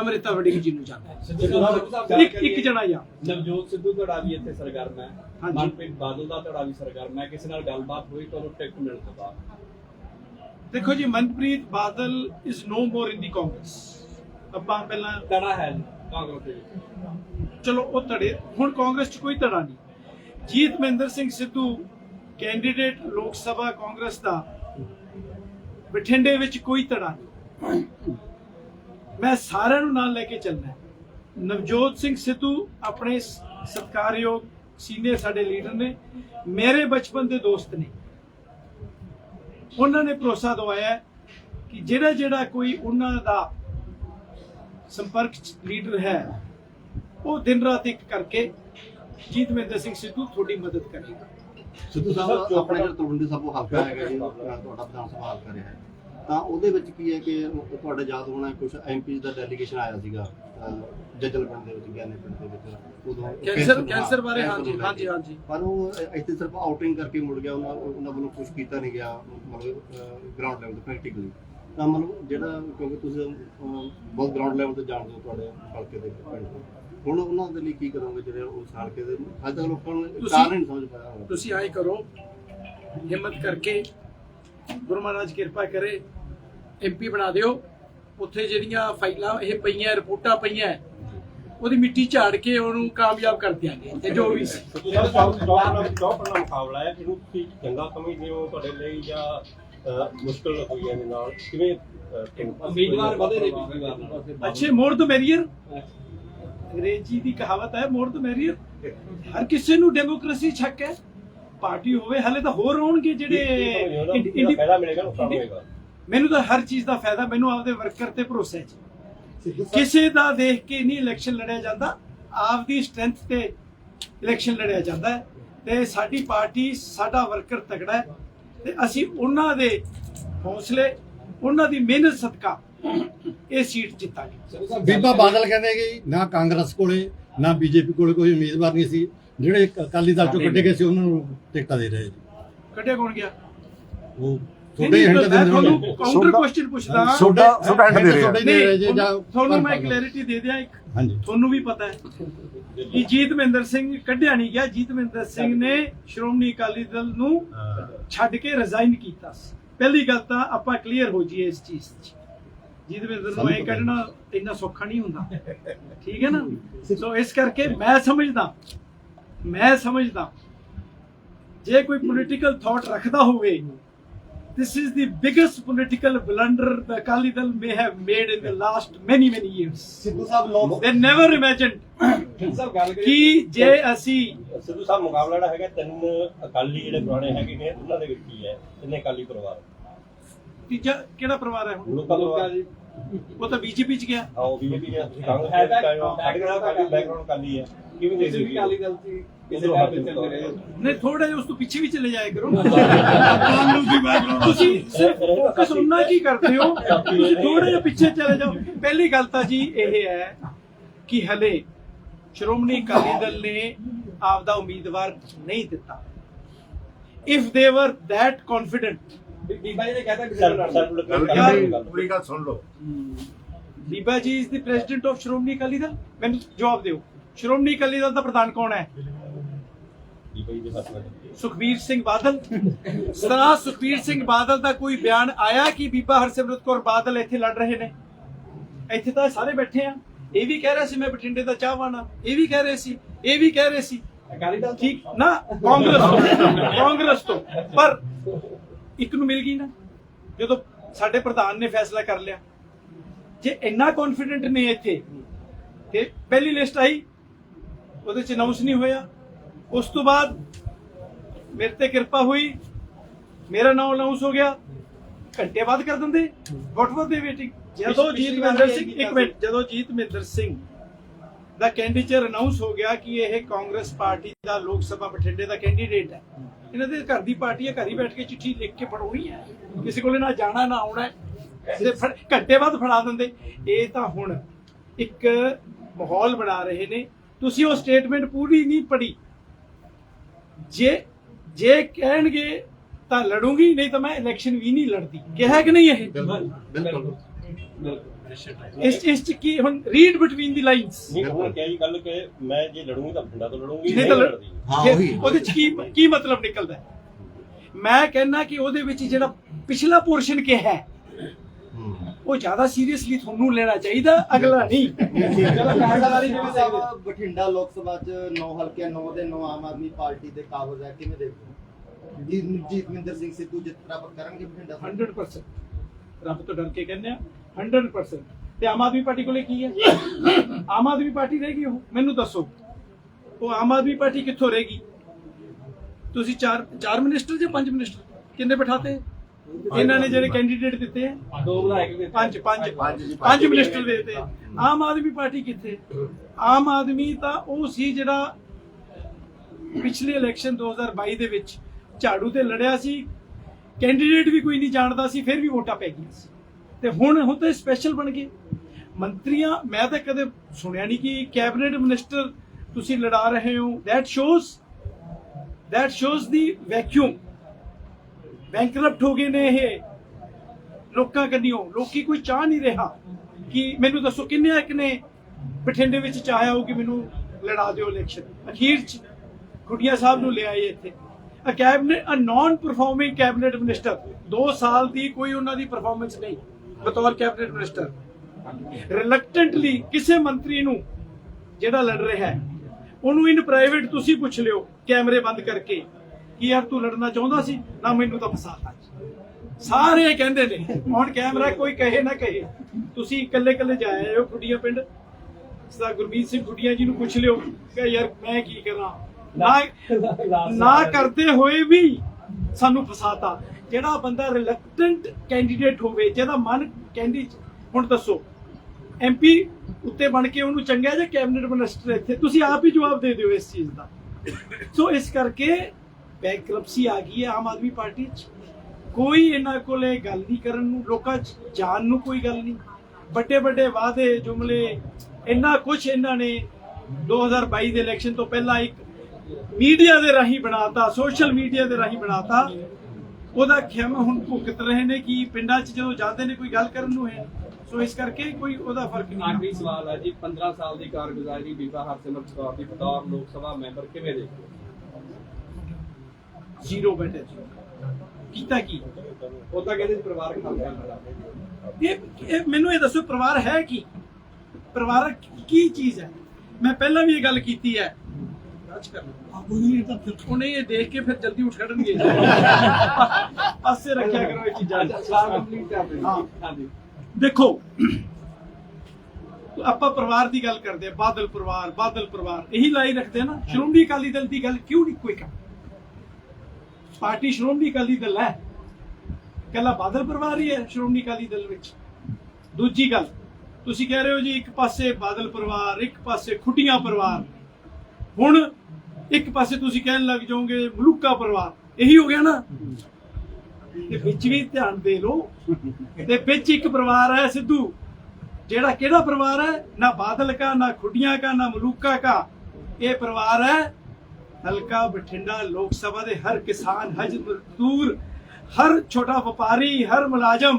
ਅਮ੍ਰਿਤਾ ਵੜਿੰਗ ਜੀ ਨੂੰ ਜਾਂਦਾ। ਇੱਕ ਇੱਕ ਜਣਾ ਯਾ ਨਵਜੋਤ ਸਿੱਧੂ ਧੜਾ ਵੀ ਇੱਥੇ ਸਰਗਰਮ ਹੈ। ਮਨਪ੍ਰੀਤ ਬਾਦਲ ਦਾ ਧੜਾ ਵੀ ਸਰਗਰਮ ਹੈ। ਕਿਸੇ ਨਾਲ ਗੱਲਬਾਤ ਹੋਈ ਤੁਹਾਨੂੰ ਟਿਕਟ ਮਿਲਣ ਤੋਂ ਬਾਅਦ। ਦੇਖੋ ਜੀ Manpreet Badal is no more in the Congress. ਆਪਾਂ ਪਹਿਲਾਂ ਧੜਾ ਹੈ ਚਲੋ, ਉਹ ਧੜੇ। ਹੁਣ ਕਾਂਗਰਸ 'ਚ ਕੋਈ ਧੜਾ ਨਹੀਂ। ਜੀਤ ਮਹਿੰਦਰ ਸਿੰਘ ਸਿੱਧੂ ਕੈਂਡੀਡੇਟ ਲੋਕ ਸਭਾ ਕਾਂਗਰਸ ਦਾ। ਬਠਿੰਡੇ ਵਿੱਚ ਕੋਈ ਧੜਾ ਨਹੀਂ। ਮੈਂ ਸਾਰਿਆਂ ਨੂੰ ਨਾਲ ਲੈ ਕੇ ਚੱਲਣਾ ਨਵਜੋਤ ਸਿੰਘ ਸਿੱਧੂ ਆਪਣੇ ਸ- ਸਤਿਕਾਰਯੋਗ ਸੀਨੀਅਰ ਸਾਡੇ ਲੀਡਰ ਨੇ, ਮੇਰੇ ਬਚਪਨ ਦੇ ਦੋਸਤ ਨੇ। ਉਹਨਾਂ ਨੇ ਭਰੋਸਾ ਦਵਾਇਆ ਕਿ ਜਿਹੜਾ ਜਿਹੜਾ ਕੋਈ ਉਹਨਾਂ ਦਾ ਸੰਪਰਕ ਲੀਡਰ ਹੈ। ਉਹ ਦਿਨ ਰਾਤ ਇੱਕ ਕਰਕੇ ਜੀਤ ਮਹਿੰਦਰ ਸਿੰਘ ਸਿੱਧੂ ਤੁਹਾਡੀ ਮਦਦ ਕਰੇਗਾ। ਸਿੱਧੂ ਸਾਹਿਬ ਆਪਣੇ ਜਿਹੜਾ ਤਲਵੰਡੀ ਸਾਬੋ ਹਲਕਾ ਹੈਗਾ ਜੀ ਤੁਹਾਡਾ ਵਿਧਾਨ ਸਭਾ ਹਲਕਾ ਰਿਹਾ ਹੈ ਤਾਂ ਉਹਦੇ ਵਿੱਚ ਕੀ ਹੈ ਕਿ ਉਹ ਤੁਹਾਡਾ ਯਾਦ ਹੋਣਾ ਕੁਝ ਐਮਪੀ ਦਾ ਡੈਲੀਗੇਸ਼ਨ ਆਇਆ ਸੀਗਾ ਜੱਜਲ ਪਿੰਡ ਦੇ ਵਿੱਚ ਗਿਆਨੇ ਪਿੰਡ ਦੇ ਵਿੱਚ ਉਦੋਂ ਕੈਂਸਰ ਕੈਂਸਰ ਬਾਰੇ ਹਾਂਜੀ ਹਾਂਜੀ। ਹਾਂਜੀ। ਪਰ ਉਹ ਇੱਥੇ ਸਿਰਫ ਆਊਟਿੰਗ ਕਰਕੇ ਮੁੜ ਗਿਆ ਉਹਨਾਂ ਉਹਨਾਂ ਵੱਲੋਂ ਕੁਝ ਕੀਤਾ ਨਹੀਂ ਗਿਆ ਮਤਲਬ ਗਰਾਊਂਡ ਲੈਵਲ ਤੇ ਪ੍ਰੈਕਟੀਕਲੀ ਤਾਂ ਮਤਲਬ ਜਿਹੜਾ ਕਿਉਂਕਿ ਤੁਸੀਂ ਬਹੁਤ ਗਰਾਊਂਡ ਲੈਵਲ ਤੇ ਜਾਣਦੇ ਹੋ ਤੁਹਾਡੇ ਹਲਕੇ ਦੇ ਪਿੰਡ ਤੋਂ। ਹੁਣ ਉਹਨਾਂ ਦੇ ਲਈ ਕੀ ਕਰੋਗੇ ਜਿਹੜੇ ਉਸ ਹਲਕੇ ਦੇ? ਹਜੇ ਤੱਕ ਲੋਕਾਂ ਨੂੰ ਤੁਸੀਂ- ਕਾਰਨ ਨਹੀਂ ਸਮਝ ਪਾਇਆ ਹੋਣਾ। ਤੁਸੀਂ ਆਏ ਕਰੋ ਹਿੰਮਤ ਕਰਕੇ ਗੁਰੂ ਮਹਾਰਾਜ ਕਿਰਪਾ ਕਰੇ ਐਮਪੀ ਬਣਾ ਦਿਓ। ਉੱਥੇ ਜਿਹੜੀਆਂ ਫਾਈਲਾਂ ਇਹ ਪਈਆਂ ਰਿਪੋਰਟਾਂ ਪਈਆਂ ਉਹਦੀ ਮਿੱਟੀ ਝਾੜ ਕੇ ਉਹਨੂੰ ਕਾਮਯਾਬ ਕਰ ਦਿਆਂਗੇ ਤੇ ਜੋ ਵੀ ਸੀ। ਮੁਕਾਬਲਾ ਹੈ ਤੁਸੀਂ ਚੰਗਾ ਸਮਝਦੇ ਹੋ ਤੁਹਾਡੇ ਲਈ ਜਾਂ ਮੁਸ਼ਕਲ ਹੋਈ ਇਹਦੇ ਨਾਲ ਕਿਵੇਂ ਉਮੀਦਵਾਰ ਵਧੇ ਨੇ ਪਿਛਲੀ ਵਾਰ ਨਾਲੋਂ। ਅੱਛੇ ਮੋਰ ਦ ਮੈਰੀਅਰ? ਅੰਗਰੇਜ਼ੀ ਦੀ ਕਹਾਵਤ ਹੈ ਮੋਰ ਦ ਮੈਰੀਅਰ? ਹਰ ਕਿਸੇ ਨੂੰ ਡੈਮੋਕ੍ਰੇਸੀ ਛੱਕ ਹੈ। ਪਾਰਟੀ ਹੋਵੇ ਹਲੇ ਤਾਂ ਹੋਰ ਹੋਣਗੇ ਜਿਹੜੇ ਫਾਇਦਾ ਮਿਲੇਗਾ ਨੁਕਸਾਨ ਹੋਏਗਾ। ਮੈਨੂੰ ਤਾਂ ਹਰ ਚੀਜ਼ ਦਾ ਫਾਇਦਾ ਮੈਨੂੰ ਆਪਦੇ ਵਰਕਰ ਤੇ ਭਰੋਸਾ ਹੈ ਕਿਸੇ ਦਾ ਦੇਖ ਕੇ ਨਹੀਂ ਇਲੈਕਸ਼ਨ ਲੜਿਆ ਜਾਂਦਾ ਆਪਦੀ ਸਟਰੈਂਥ ਤੇ ਇਲੈਕਸ਼ਨ ਲੜਿਆ ਜਾਂਦਾ ਤੇ ਸਾਡੀ ਪਾਰਟੀ ਸਾਡਾ ਵਰਕਰ ਤਗੜਾ ਹੈ। ਤੇ ਅਸੀਂ ਉਹਨਾਂ ਦੇ ਹੌਸਲੇ ਉਹਨਾਂ ਦੀ ਮਿਹਨਤ ਸਦਕਾ ਇਹ ਸੀਟ ਜਿੱਤਾਂਗੇ। ਬੀਬਾ ਬਾਦਲ ਕਹਿੰਦੇ ਕਿ ਨਾ ਕਾਂਗਰਸ ਕੋਲੇ ਨਾ ਬੀਜੇਪੀ ਕੋਲੇ ਕੋਈ ਉਮੀਦਵਾਰ ਨਹੀਂ ਸੀ। ਜਿਹੜੇ ਅਕਾਲੀ ਦਲ ਚੋਂ ਕੱਢੇ ਗਏ ਸੀ ਉਹਨਾਂ ਨੂੰ ਟਿਕਟਾਂ ਦੇ ਰਹੇ ਜੀ ਕੱਢਿਆ ਕੌਣ ਗਿਆ? ਉਹ ਤੁਹਾਡੇ ਦਿੰਦੇ ਤੁਹਾਨੂੰ ਹੋਣਗੇ ਕਾਊਂਟਰ ਕੁਐਸਚਨ ਪੁੱਛਦਾ ਤੁਹਾਡਾ ਤੁਹਾਡਾ ਹਿੰਟ ਦੇ ਰਹੇ ਨਹੀਂ ਰਹੇ ਤੁਹਾਨੂੰ ਮੈਂ ਕਲੈਰਿਟੀ ਦੇ ਦਿਆਂ ਇੱਕ। ਹਾਂਜੀ। ਤੁਹਾਨੂੰ ਵੀ ਪਤਾ ਹੈ। ਕਿ ਜੀਤ ਮਹਿੰਦਰ ਸਿੰਘ ਕੱਢਿਆ ਨਹੀਂ ਗਿਆ। ਜੀਤ ਮਹਿੰਦਰ ਸਿੰਘ ਨੇ ਸ਼੍ਰੋਮਣੀ ਅਕਾਲੀ ਦਲ ਨੂੰ ਛੱਡ ਕੇ ਰਿਜ਼ਾਈਨ ਕੀਤਾ ਪਹਿਲੀ ਗੱਲ ਤਾਂ ਆਪਾਂ ਕਲੀਅਰ ਹੋ ਜਾਈਏ ਇਸ ਚੀਜ਼ 'ਚ। ਜੀਤ ਮਹਿੰਦਰ ਨੂੰ ਇਹ ਕੱਢਣਾ ਇੰਨਾ ਸੌਖਾ ਨਹੀਂ ਹੁੰਦਾ। ਠੀਕ ਹੈ ਨਾ? ਸੋ ਇਸ ਕਰਕੇ ਮੈਂ ਸਮਝਦਾ ਮੈਂ ਸਮਝਦਾ ਜੇ ਕੋਈ ਪੋਲੀਟੀਕਲ ਥਾਟ ਰੱਖਦਾ ਹੋਵੇ this is the biggest political blunder the Akali Dal may have made in the last many many years. Sidhu ਸਾਹਿਬ ਲੋਕ They never imagined ਸਰ ਗੱਲ ਕਿ ਕਰੀਏ ਜੇ ਅਸੀਂ ਸਿੱਧੂ ਸਾਹਿਬ ਮੁਕਾਬਲਾ ਜਿਹੜਾ ਹੈਗਾ ਤਿੰਨ ਅਕਾਲੀ ਜਿਹੜੇ ਪੁਰਾਣੇ ਹੈਗੇ ਨੇ ਉਹਨਾਂ ਦੇ ਵਿੱਚ ਹੀ ਹੈ ਤਿੰਨੇ ਅਕਾਲੀ ਪਰਿਵਾਰ। ਤੀਜਾ ਕਿਹੜਾ ਪਰਿਵਾਰ ਹੈ ਹੁਣ? ਲੋਕਾਂ ਲੋਕਾਂ ਜੀ। ਉਹ ਤਾਂ ਬੀਜੇਪੀ ਚ ਗਿਆ। ਆਓ ਬੀਜੇਪੀ ਦੇ ਤੁਸੀਂ ਕਾਂਗਰਸ ਦੇ ਹੋ। ਬੈਕਗ੍ਰਾਉਂਡ ਅਕਾਲੀ ਹੈ। ਕਿਵੇਂ ਦੇ ਵੀ ਅਕਾਲੀ ਦਲ ਸੀ ਨਹੀਂ ਥੋੜਾ ਜਿਹਾ ਉਸ ਤੋਂ ਪਿੱਛੇ ਵੀ ਚਲੇ ਜਾਇਆ ਕਰੋ। ਤੁਹਾਨੂੰ ਦੀ ਬਾਤ ਤੁਸੀਂ ਸਿਰਫ ਫੋਕਸ ਉਹਨਾਂ ਕੀ ਕਰਦੇ ਹੋ। ਤੁਸੀਂ ਥੋੜਾ ਜਿਹਾ ਪਿੱਛੇ ਚਲੇ ਜਾਓ। ਪਹਿਲੀ ਗੱਲ ਤਾਂ ਜੀ ਇਹ ਹੈ ਕਿ ਹਲੇ ਸ਼੍ਰੋਮਣੀ ਅਕਾਲੀ ਦਲ ਨੇ ਆਪਦਾ ਉਮੀਦਵਾਰ ਨਹੀਂ ਦਿੱਤਾ। ਇਫ ਦੇ ਵਰ that confident ਬੀਬਾ ਜੀ ਨੇ ਕਹਿਤਾ ਕਿ ਸਰ ਸਰ ਪੂਰੀ ਗੱਲ ਸੁਣ ਲਓ। ਬੀਬਾ ਜੀ is the president of Shiromani Akali Dal? ਮੈਨੂੰ ਜਵਾਬ ਦਿਓ। ਸ਼੍ਰੋਮਣੀ ਅਕਾਲੀ ਦਲ ਦਾ ਪ੍ਰਧਾਨ ਕੌਣ ਹੈ? ਦੇ ਸੁਖਬੀਰ ਸਿੰਘ ਬਾਦਲ। ਸਰਾ ਸੁਖਬੀਰ ਸਿੰਘ ਬਾਦਲ ਦਾ ਕੋਈ ਬਿਆਨ ਆਇਆ ਕਿ ਬੀਬਾ ਹਰਸਿਮਰਤ ਕੌਰ ਬਾਦਲ ਇੱਥੇ ਲੜ ਰਹੇ ਨੇ? ਇੱਥੇ ਤਾਂ ਸਾਰੇ ਬੈਠੇ ਆ। ਇਹ ਵੀ ਕਹਿ ਰਿਹਾ ਸੀ ਮੈਂ ਬਠਿੰਡੇ ਦਾ ਚਾਹਵਾਨ ਆ। ਇਹ ਵੀ ਕਹਿ ਰਹੇ ਸੀ। ਇਹ ਵੀ ਕਹਿ ਰਹੇ ਸੀ। ਅਕਾਲੀ ਦਲ ਠੀਕ। ਨਾ ਕਾਂਗਰਸ ਤੋਂ। ਕਾਂਗਰਸ ਤੋਂ। ਪਰ ਇੱਕ ਨੂੰ ਮਿਲ ਗਈ ਨਾ। ਜਦੋਂ ਸਾਡੇ ਪ੍ਰਧਾਨ ਨੇ ਫੈਸਲਾ ਕਰ ਲਿਆ। ਜੇ ਇੰਨਾ ਕੌਨਫੀਡੈਂਟ ਨੇ ਇੱਥੇ ਤੇ ਪਹਿਲੀ ਲਿਸਟ ਆਈ। ਉਹਦੇ ਚ ਅਨਾਉਂਸ ਨਹੀਂ ਹੋਇਆ। ਉਸ ਤੋਂ ਬਾਅਦ ਮੇਰੇ ਤੇ ਕਿਰਪਾ ਹੋਈ ਮੇਰਾ ਨਾਮ ਅਨਾਉਂਸ ਹੋ ਗਿਆ ਘੰਟੇ ਬਾਅਦ ਕਰ ਦਿੰਦੇ। ਵਾਟ ਵਾਸ ਦੇ ਵੇਟਿੰਗ ਜਦੋਂ ਜੀਤ ਮਹਿੰਦਰ ਸਿੰਘ ਇੱਕ ਮਿੰਟ ਜਦੋਂ ਜੀਤ ਮਹਿੰਦਰ ਸਿੰਘ ਦਾ ਕੈਂਡੀਡੇਟ ਅਨਾਉਂਸ ਹੋ ਗਿਆ ਕਿ ਇਹ ਕਾਂਗਰਸ ਪਾਰਟੀ ਦਾ ਲੋਕ ਸਭਾ ਬਠਿੰਡੇ ਦਾ ਕੈਂਡੀਡੇਟ ਹੈ। ਇਹਨਾਂ ਦੇ ਘਰ ਦੀ ਪਾਰਟੀ ਹੈ ਘਰ ਹੀ ਬੈਠ ਕੇ ਚਿੱਠੀ ਲਿਖ ਕੇ ਫੜਾਉਣੀ ਹੈ। ਕਿਸੇ ਕੋਲੇ ਨਾ ਜਾਣਾ ਨਾ ਆਉਣਾ ਘੰਟੇ ਬਾਅਦ ਫੜਾ ਦਿੰਦੇ। ਇਹ ਤਾਂ ਹੁਣ ਇੱਕ ਮਾਹੌਲ ਬਣਾ ਰਹੇ ਨੇ। ਤੁਸੀਂ ਉਹ ਸਟੇਟਮੈਂਟ ਪੂਰੀ ਨਹੀਂ ਪੜ੍ਹੀ। ਜੇ ਜੇ ਕਹਿਣਗੇ ਤਾਂ ਲੜੂੰਗੀ ਨਹੀਂ ਤਾਂ ਮੈਂ ਇਲੈਕਸ਼ਨ ਵੀ ਨਹੀਂ ਲੜਦੀ। ਕਿਹਾ ਕਿ ਨਹੀਂ ਇਹ? ਬਿਲਕੁਲ ਇਸ ਇਸ ਚ ਕੀ ਹੁਣ ਰੀਡ ਬਿਟਵੀਨ ਦੀ ਲਾਈਨਸ ਨਹੀਂ ਹੁਣ ਕਿਹਾ ਜੀ ਗੱਲ ਕਿ ਮੈਂ ਜੇ ਲੜੂੰਗੀ ਤਾਂ ਬਠਿੰਡਾ ਤੋਂ ਲੜੂੰਗੀ ਨਹੀਂ ਤਾਂ ਲੜ- ਲੜਦੀ। ਫਿਰ ਉਹਦੇ ਚ ਕੀ ਕੀ ਮਤਲਬ ਨਿਕਲਦਾ? ਮੈਂ ਕਹਿੰਦਾ ਕਿ ਉਹਦੇ ਵਿੱਚ ਜਿਹੜਾ ਪਿਛਲਾ ਪੋਰਸ਼ਨ ਕਿਹਾ ਹੈ ਉਹ ਜ਼ਿਆਦਾ ਸੀਰੀਅਸਲੀ ਤੁਹਾਨੂੰ ਲੈਣਾ ਚਾਹੀਦਾ ਅਗਲਾ ਨਹੀਂ। ਸਾਹਿਬ ਬਠਿੰਡਾ ਲੋਕ ਸਭਾ ਚ 9 ਹਲਕੇ 9 ਦੇ 9 ਆਮ ਆਦਮੀ ਪਾਰਟੀ ਦੇ ਕਾਬਜ਼ ਹੈ ਕਿਵੇਂ ਜੀ ਜੀਤਮਿੰਦਰ ਸਿੰਘ ਸਿੱਧੂ ਜਿੱਤ ਪ੍ਰਾਪਤ ਕਰਨਗੇ ਬਠਿੰਡਾ ਤੋਂ? 100% ਰੱਬ ਤੋਂ ਡਰ ਕੇ ਕਹਿੰਦੇ ਆ 100% ਤੇ ਆਮ ਆਦਮੀ ਪਾਰਟੀ ਕੋਲੇ ਕੀ ਹੈ? ਆਮ ਆਦਮੀ ਪਾਰਟੀ ਰਹੇਗੀ ਉਹ ਮੈਨੂੰ ਦੱਸੋ। ਉਹ ਆਮ ਆਦਮੀ ਪਾਰਟੀ ਕਿੱਥੋਂ ਰਹੇਗੀ ਤੁਸੀਂ ਚਾਰ ਚਾਰ ਮਿਨਿਸਟਰ ਜਾਂ ਪੰਜ ਮਿਨਿਸਟਰ ਕਿੰਨੇ ਬਿਠਾਤੇ? ਇਹਨਾਂ ਨੇ ਜਿਹੜੇ ਕੈਂਡੀਡੇਟ ਦਿੱਤੇ ਆ? ਦੋ ਵਿਧਾਇਕ ਦੇ ਪੰਜ ਪੰਜ। ਪੰਜ ਮਿਨਿਸਟਰ ਦੇ ਦਿੱਤੇ। ਆਮ ਆਦਮੀ ਪਾਰਟੀ ਕਿੱਥੇ? ਆਮ ਆਦਮੀ ਤਾਂ ਉਹ ਸੀ ਜਿਹੜਾ ਪਿਛਲੇ ਇਲੈਕਸ਼ਨ 2022 ਦੇ ਵਿੱਚ ਝਾੜੂ ਤੇ ਲੜਿਆ ਸੀ। ਕੈਂਡੀਡੇਟ ਵੀ ਕੋਈ ਨਹੀਂ ਜਾਣਦਾ ਸੀ ਫਿਰ ਵੀ ਵੋਟਾਂ ਪੈ ਗਈਆਂ ਸੀ। ਤੇ ਹੁਣ ਹੁਣ ਤਾਂ ਸਪੈਸ਼ਲ ਬਣ ਗਏ। ਮੰਤਰੀਆਂ ਮੈਂ ਤਾਂ ਕਦੇ ਸੁਣਿਆ ਨਹੀਂ ਕਿ ਕੈਬਨਿਟ ਮਿਨਿਸਟਰ ਤੁਸੀਂ ਲੜਾ ਰਹੇ ਹੋ। That shows that shows the vacuum bankrupt ਹੋ ਗਏ ਨੇ ਇਹ। ਲੋਕਾਂ ਕੰਨਿਓ, ਲੋਕੀ ਕੋਈ ਚਾਹ ਨਹੀਂ ਰਿਹਾ ਕਿ ਮੈਨੂੰ ਦੱਸੋ ਕਿੰਨੇ ਇੱਕ ਨੇ ਬਠਿੰਡੇ ਵਿੱਚ ਚਾਹਿਆ ਹੋ ਕਿ ਮੈਨੂੰ ਲੜਾ ਦਿਓ ਇਲੈਕਸ਼ਨ ਅਖੀਰ ਚ ਖੁੱਡੀਆਂ ਸਾਹਿਬ ਨੂੰ ਲਿਆਏ ਇੱਥੇ। ਅ cabinet uh non performing cabinet minister 2 ਸਾਲ ਦੀ ਕੋਈ ਉਹਨਾਂ ਦੀ ਪਰਫਾਰਮੈਂਸ ਨਹੀਂ, ਬਤੌਰ ਕੈਬਨਿਟ ਮਿਨਿਸਟਰ ਰਿਲੈਕਟੈਂਟਲੀ ਕਿਸੇ ਮੰਤਰੀ ਨੂੰ ਜਿਹੜਾ ਲੜ ਰਿਹਾ ਹੈ, ਉਹਨੂੰ ਇਨ ਪ੍ਰਾਈਵੇਟ ਤੁਸੀਂ ਪੁੱਛ ਲਿਓ, ਕੈਮਰੇ ਬੰਦ ਕਰਕੇ। ਕਿ ਯਾਰ ਤੂੰ ਲੜਨਾ ਚਾਹੁੰਦਾ ਸੀ ਨਾ ਮੈਨੂੰ ਤਾਂ ਫਸਾਤਾ ਸਾਰੇ ਕਹਿੰਦੇ ਨੇ ਹੁਣ ਕੈਮਰਾ ਕੋਈ ਕਹੇ ਨਾ ਕਹੇ। ਤੁਸੀਂ ਇਕੱਲੇ ਇਕੱਲੇ ਜਾਏ ਹੋ ਖੁੱਡੀਆਂ ਪਿੰਡ। ਸਦਾ ਗੁਰਮੀਤ ਸਿੰਘ ਖੁੱਡੀਆਂ ਜੀ ਨੂੰ ਪੁੱਛ ਲਿਓ ਕਿ ਯਾਰ ਮੈਂ ਕੀ ਕਰਾਂ? ਨਾ ਨਾ ਕਰਦੇ ਹੋਏ ਵੀ ਸਾਨੂੰ ਫਸਾਤਾ ਜਿਹੜਾ ਬੰਦਾ ਰਿਲੈਕਟੈਂਟ ਕੈਂਡੀਡੇਟ ਹੋਵੇ ਜਿਹਦਾ ਮਨ ਕੈਂਡੀ ਹੁਣ ਦੱਸੋ ਐਮਪੀ ਉੱਤੇ ਬਣ ਕੇ ਉਹਨੂੰ ਚੰਗਾ ਜਾਂ ਕੈਬਨਿਟ ਮਿਨਿਸਟਰ ਇੱਥੇ? ਤੁਸੀਂ ਆਪ ਹੀ ਜਵਾਬ ਦੇ ਦਿਓ ਇਸ ਚੀਜ਼ ਦਾ। ਸੋ ਇਸ ਕਰਕੇ ਬੈਂਕਰਪਸੀ ਆ ਗਈ ਹੈ ਆਮ ਆਦਮੀ ਪਾਰਟੀ 'ਚ। ਕੋਈ ਇਹਨਾਂ ਕੋਲੇ ਗੱਲ ਨਹੀਂ ਕਰਨ ਨੂੰ, ਲੋਕਾਂ 'ਚ ਜਾਣ ਨੂੰ ਕੋਈ ਗੱਲ ਨਹੀਂ। ਵੱਡੇ ਵੱਡੇ ਵਾਅਦੇ, ਜੁਮਲੇ, ਇੰਨਾ ਕੁਝ ਇਹਨਾਂ ਨੇ 2022 ਦੇ ਇਲੈਕਸ਼ਨ ਤੋਂ ਪਹਿਲਾਂ ਇੱਕ ਮੀਡੀਆ ਦੇ ਰਾਹੀਂ ਬਣਾਤਾ ਸੋਸ਼ਲ ਮੀਡੀਆ ਦੇ ਰਾਹੀਂ ਬਣਾਤਾ। ਉਹਦਾ ਖਿਮ ਹੁਣ ਭੁਗਤ ਰਹੇ ਨੇ ਕਿ ਪਿੰਡਾਂ 'ਚ ਜਦੋਂ ਜਾਂਦੇ ਨੇ ਕੋਈ ਗੱਲ ਕਰਨ ਨੂੰ ਹੈ ਸੋ ਇਸ ਕਰਕੇ ਕੋਈ ਉਹਦਾ ਫ਼ਰਕ ਨਹੀਂ ਆਖਰੀ ਸਵਾਲ ਹੈ ਜੀ 15 ਸਾਲ ਦੀ ਕਾਰਗੁਜ਼ਾਰੀ ਬੀਬਾ ਹਰਸਿਮਰਤ ਕੌਰ ਦੀ ਬਤੌਰ ਲੋਕ ਸਭਾ ਮੈਂਬਰ ਕਿਵੇਂ ਦੇਖਦੇ ਜ਼ੀਰੋ ਬੈਟੇ ਕੀਤਾ ਕੀ? ਉਹ ਤਾਂ ਕਹਿੰਦੇ ਹਲਕਾ ਲੜਾ ਇਹ ਮੈਨੂੰ ਇਹ ਦੱਸੋ ਪਰਿਵਾਰ ਹੈ ਕੀ? ਪਰਿਵਾਰਕ ਕੀ ਚੀਜ਼ ਹੈ? ਮੈਂ ਪਹਿਲਾਂ ਵੀ ਇਹ ਗੱਲ ਕੀਤੀ ਹੈ। ਅੱਜ ਕਰ ਲਓ ਉਹਨੇ ਇਹ ਦੇਖ ਕੇ ਫਿਰ ਜਲਦੀ ਉੱਠ ਖੜਨਗੇ। ਪਾਸੇ ਰੱਖਿਆ ਕਰੋ ਇਹ ਚੀਜ਼ਾਂ ਹਾਂ ਹਾਂਜੀ। ਦੇਖੋ ਆਪਾਂ ਪਰਿਵਾਰ ਦੀ ਗੱਲ ਕਰਦੇ ਆ ਬਾਦਲ ਪਰਿਵਾਰ ਬਾਦਲ ਪਰਿਵਾਰ। ਇਹੀ ਲਾਈ ਰੱਖਦੇ ਆ ਨਾ ਸ਼੍ਰੋਮਣੀ ਅਕਾਲੀ ਦਲ ਦੀ ਗੱਲ ਕਿਉਂ ਨਹੀਂ ਕੋਈ ਕਰ ਪਾਰਟੀ ਸ਼੍ਰੋਮਣੀ ਅਕਾਲੀ ਦਲ ਹੈ। ਕੱਲਾ ਬਾਦਲ ਪਰਿਵਾਰ ਹੀ ਹੈ ਸ਼੍ਰੋਮਣੀ ਅਕਾਲੀ ਦਲ ਵਿੱਚ। ਦੂਜੀ ਗੱਲ, ਤੁਸੀਂ ਕਹਿ ਰਹੇ ਹੋ ਜੀ ਇੱਕ ਪਾਸੇ ਬਾਦਲ ਪਰਿਵਾਰ, ਇੱਕ ਪਾਸੇ ਖੁੱਟੀਆਂ ਪਰਿਵਾਰ। ਹੁਣ ਇੱਕ ਪਾਸੇ ਤੁਸੀਂ ਕਹਿਣ ਲੱਗ ਜਾਓਗੇ ਮਲੂਕਾ ਪਰਿਵਾਰ। ਇਹੀ ਹੋ ਗਿਆ ਨਾ। ਤੇ ਵਿੱਚ ਵੀ ਧਿਆਨ ਦੇ ਲਓ। ਤੇ ਵਿੱਚ ਇੱਕ ਪਰਿਵਾਰ ਹੈ ਸਿੱਧੂ। ਜਿਹੜਾ ਕਿਹੜਾ ਪਰਿਵਾਰ ਹੈ? ਨਾ ਬਾਦਲ ਕਾ, ਨਾ ਖੁੱਡੀਆਂ ਕਾ, ਨਾ ਮਲੂਕਾ ਕਾ। ਇਹ ਪਰਿਵਾਰ ਹੈ ਹਲਕਾ ਬਠਿੰਡਾ ਲੋਕ ਸਭਾ ਦੇ ਹਰ ਕਿਸਾਨ ਹਜ ਮਜ਼ਦੂਰ, ਹਰ ਛੋਟਾ ਵਪਾਰੀ, ਹਰ ਮੁਲਾਜ਼ਮ,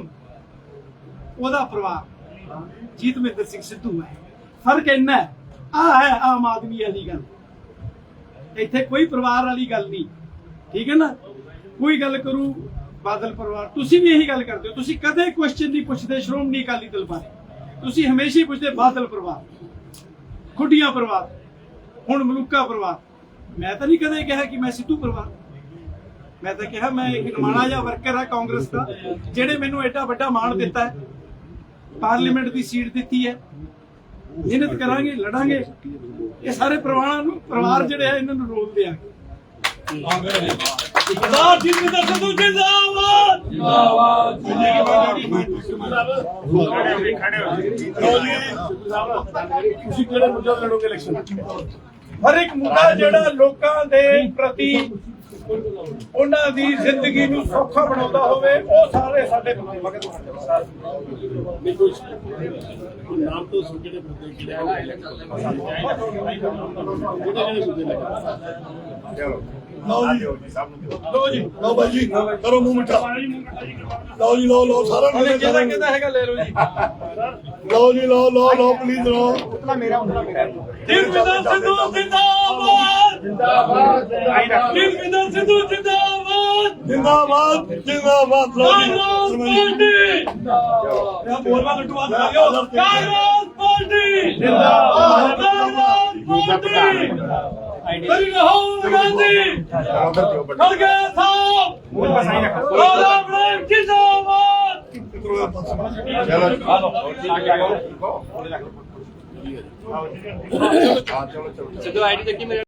ਉਹਦਾ ਪਰਿਵਾਰ। ਜੀਤਮਿੰਦਰ ਸਿੰਘ ਸਿੱਧੂ ਹੈ। ਫ਼ਰਕ ਇੰਨਾ ਹੈ ਆ ਹੈ ਆਮ ਆਦਮੀ ਵਾਲੀ ਗੱਲ। ਇੱਥੇ ਕੋਈ ਪਰਿਵਾਰ ਵਾਲੀ ਗੱਲ ਨਹੀਂ। ਠੀਕ ਹੈ ਨਾ? ਕੋਈ ਗੱਲ ਕਰੂ, ਬਾਦਲ ਪਰਿਵਾਰ। ਤੁਸੀਂ ਵੀ ਇਹੀ ਗੱਲ ਕਰਦੇ ਹੋ। ਤੁਸੀਂ ਕਦੇ ਕੁਐਸਚਨ ਨਹੀਂ ਪੁੱਛਦੇ, ਸ਼੍ਰੋਮਣੀ ਅਕਾਲੀ ਦਲ ਬਾਰੇ। ਤੁਸੀਂ ਹਮੇਸ਼ਾ ਹੀ ਪੁੱਛਦੇ, ਬਾਦਲ ਪਰਿਵਾਰ। ਖੁੱਡੀਆਂ ਪਰਿਵਾਰ। ਹੁਣ ਮਲੂਕਾ ਪਰਿਵਾਰ। ਮੈਂ ਤਾਂ ਨਹੀਂ ਕਦੇ ਕਿਹਾ ਕਿ ਮੈਂ ਸਿੱਧੂ ਪਰਿਵਾਰ ਮੈਂ ਤਾਂ ਕਿਹਾ ਮੈਂ ਇੱਕ ਨਿਮਾਣਾ ਜਿਹਾ ਵਰਕਰ ਆ ਕਾਂਗਰਸ ਦਾ ਜਿਹੜੇ ਮੈਨੂੰ ਐਡਾ ਵੱਡਾ ਮਾਣ ਦਿੱਤਾ ਹੈ ਪਾਰਲੀਮੈਂਟ ਦੀ ਸੀਟ ਦਿੱਤੀ ਹੈ। ਮਿਹਨਤ ਕਰਾਂਗੇ ਲੜਾਂਗੇ ਇਹ ਸਾਰੇ ਪਰਿਵਾਰਾਂ ਨੂੰ ਪਰਿਵਾਰ ਜਿਹੜੇ ਆ ਇਹਨਾਂ ਨੂੰ ਰੋਲ ਦਿਆਂਗੇ ਸਰਦਾਰ ਜਿੰਦਰ ਸਿੱਧੂ ਜਿੰਦਾਬਾਦ। ਤੁਸੀਂ ਕਿਹੜੇ ਮੁੱਦੇ ਲੜੋਗੇ ਇਲੈਕਸ਼ਨ ਹਰ ਇੱਕ ਮੁੱਦਾ ਜਿਹੜਾ ਲੋਕਾਂ ਦੇ ਪ੍ਰਤੀ ਉਹਨਾਂ ਦੀ ਜ਼ਿੰਦਗੀ ਨੂੰ ਸੌਖਾ ਬਣਾਉਂਦਾ ਹੋਵੇ ਉਹ ਸਾਰੇ ਸਾਡੇ ਮਗਰ ਨਾਮ ਤੋਂ ਜਿਹੜੇ ਮੁੱਦੇ ਜਿਹੜੇ ਲੋ ਜੀ। ਲਓ ਬਾਈ ਜੀ ਕਰੋ ਮੂੰਹ ਮਿੱਠਾ। ਲਓ ਜੀ ਲਓ ਲਓ ਸਾਰਾ ਉਹਨੇ ਜਿਹੜਾ ਕਹਿੰਦਾ ਹੈਗਾ ਲੈ ਲਓ ਜੀ। ਲਓ ਜੀ ਲਓ ਲਓ ਲਓ ਪਲੀਜ਼ ਲਓ। ਜਿੰਦਰ ਸਿੱਧੂ ਜਿੰਦਾਬਾਦ ਜਿੰਦਾਬਾਦ। ਜਿੰਦਰ ਸਿੱਧੂ ਜਿੰਦਾਬਾਦ। ਜਿੰਦਾਬਾਦ ਜਿੰਦਾਬਾਦ। ਲਓ ਜੀ ਕਾਂਗਰਸ ਪਾਰਟੀ। ਇਹ ਬੋਲਵਾ ਲੱਟੂ ਆ ਦਿਓ ਕਾਂਗਰਸ ਪਾਰਟੀ। ਜਿੰਦਾਬਾਦ। ਕਾਂਗਰਸ ਪਾਰਟੀ ਹਰੀ ਰਾਹੁਲ ਗਾਂਧੀ ਖੜਗੇ ਸਾਹਿਬ ਰਾਮ ਰਾਮ ਜਿੰਦਾਬਾਦ ਚਲੋ ਚਲੋ ਚਲੋ ਚਲੋ। ਆਈਡੀ ਦੇਖੀ ਮੇਰੇ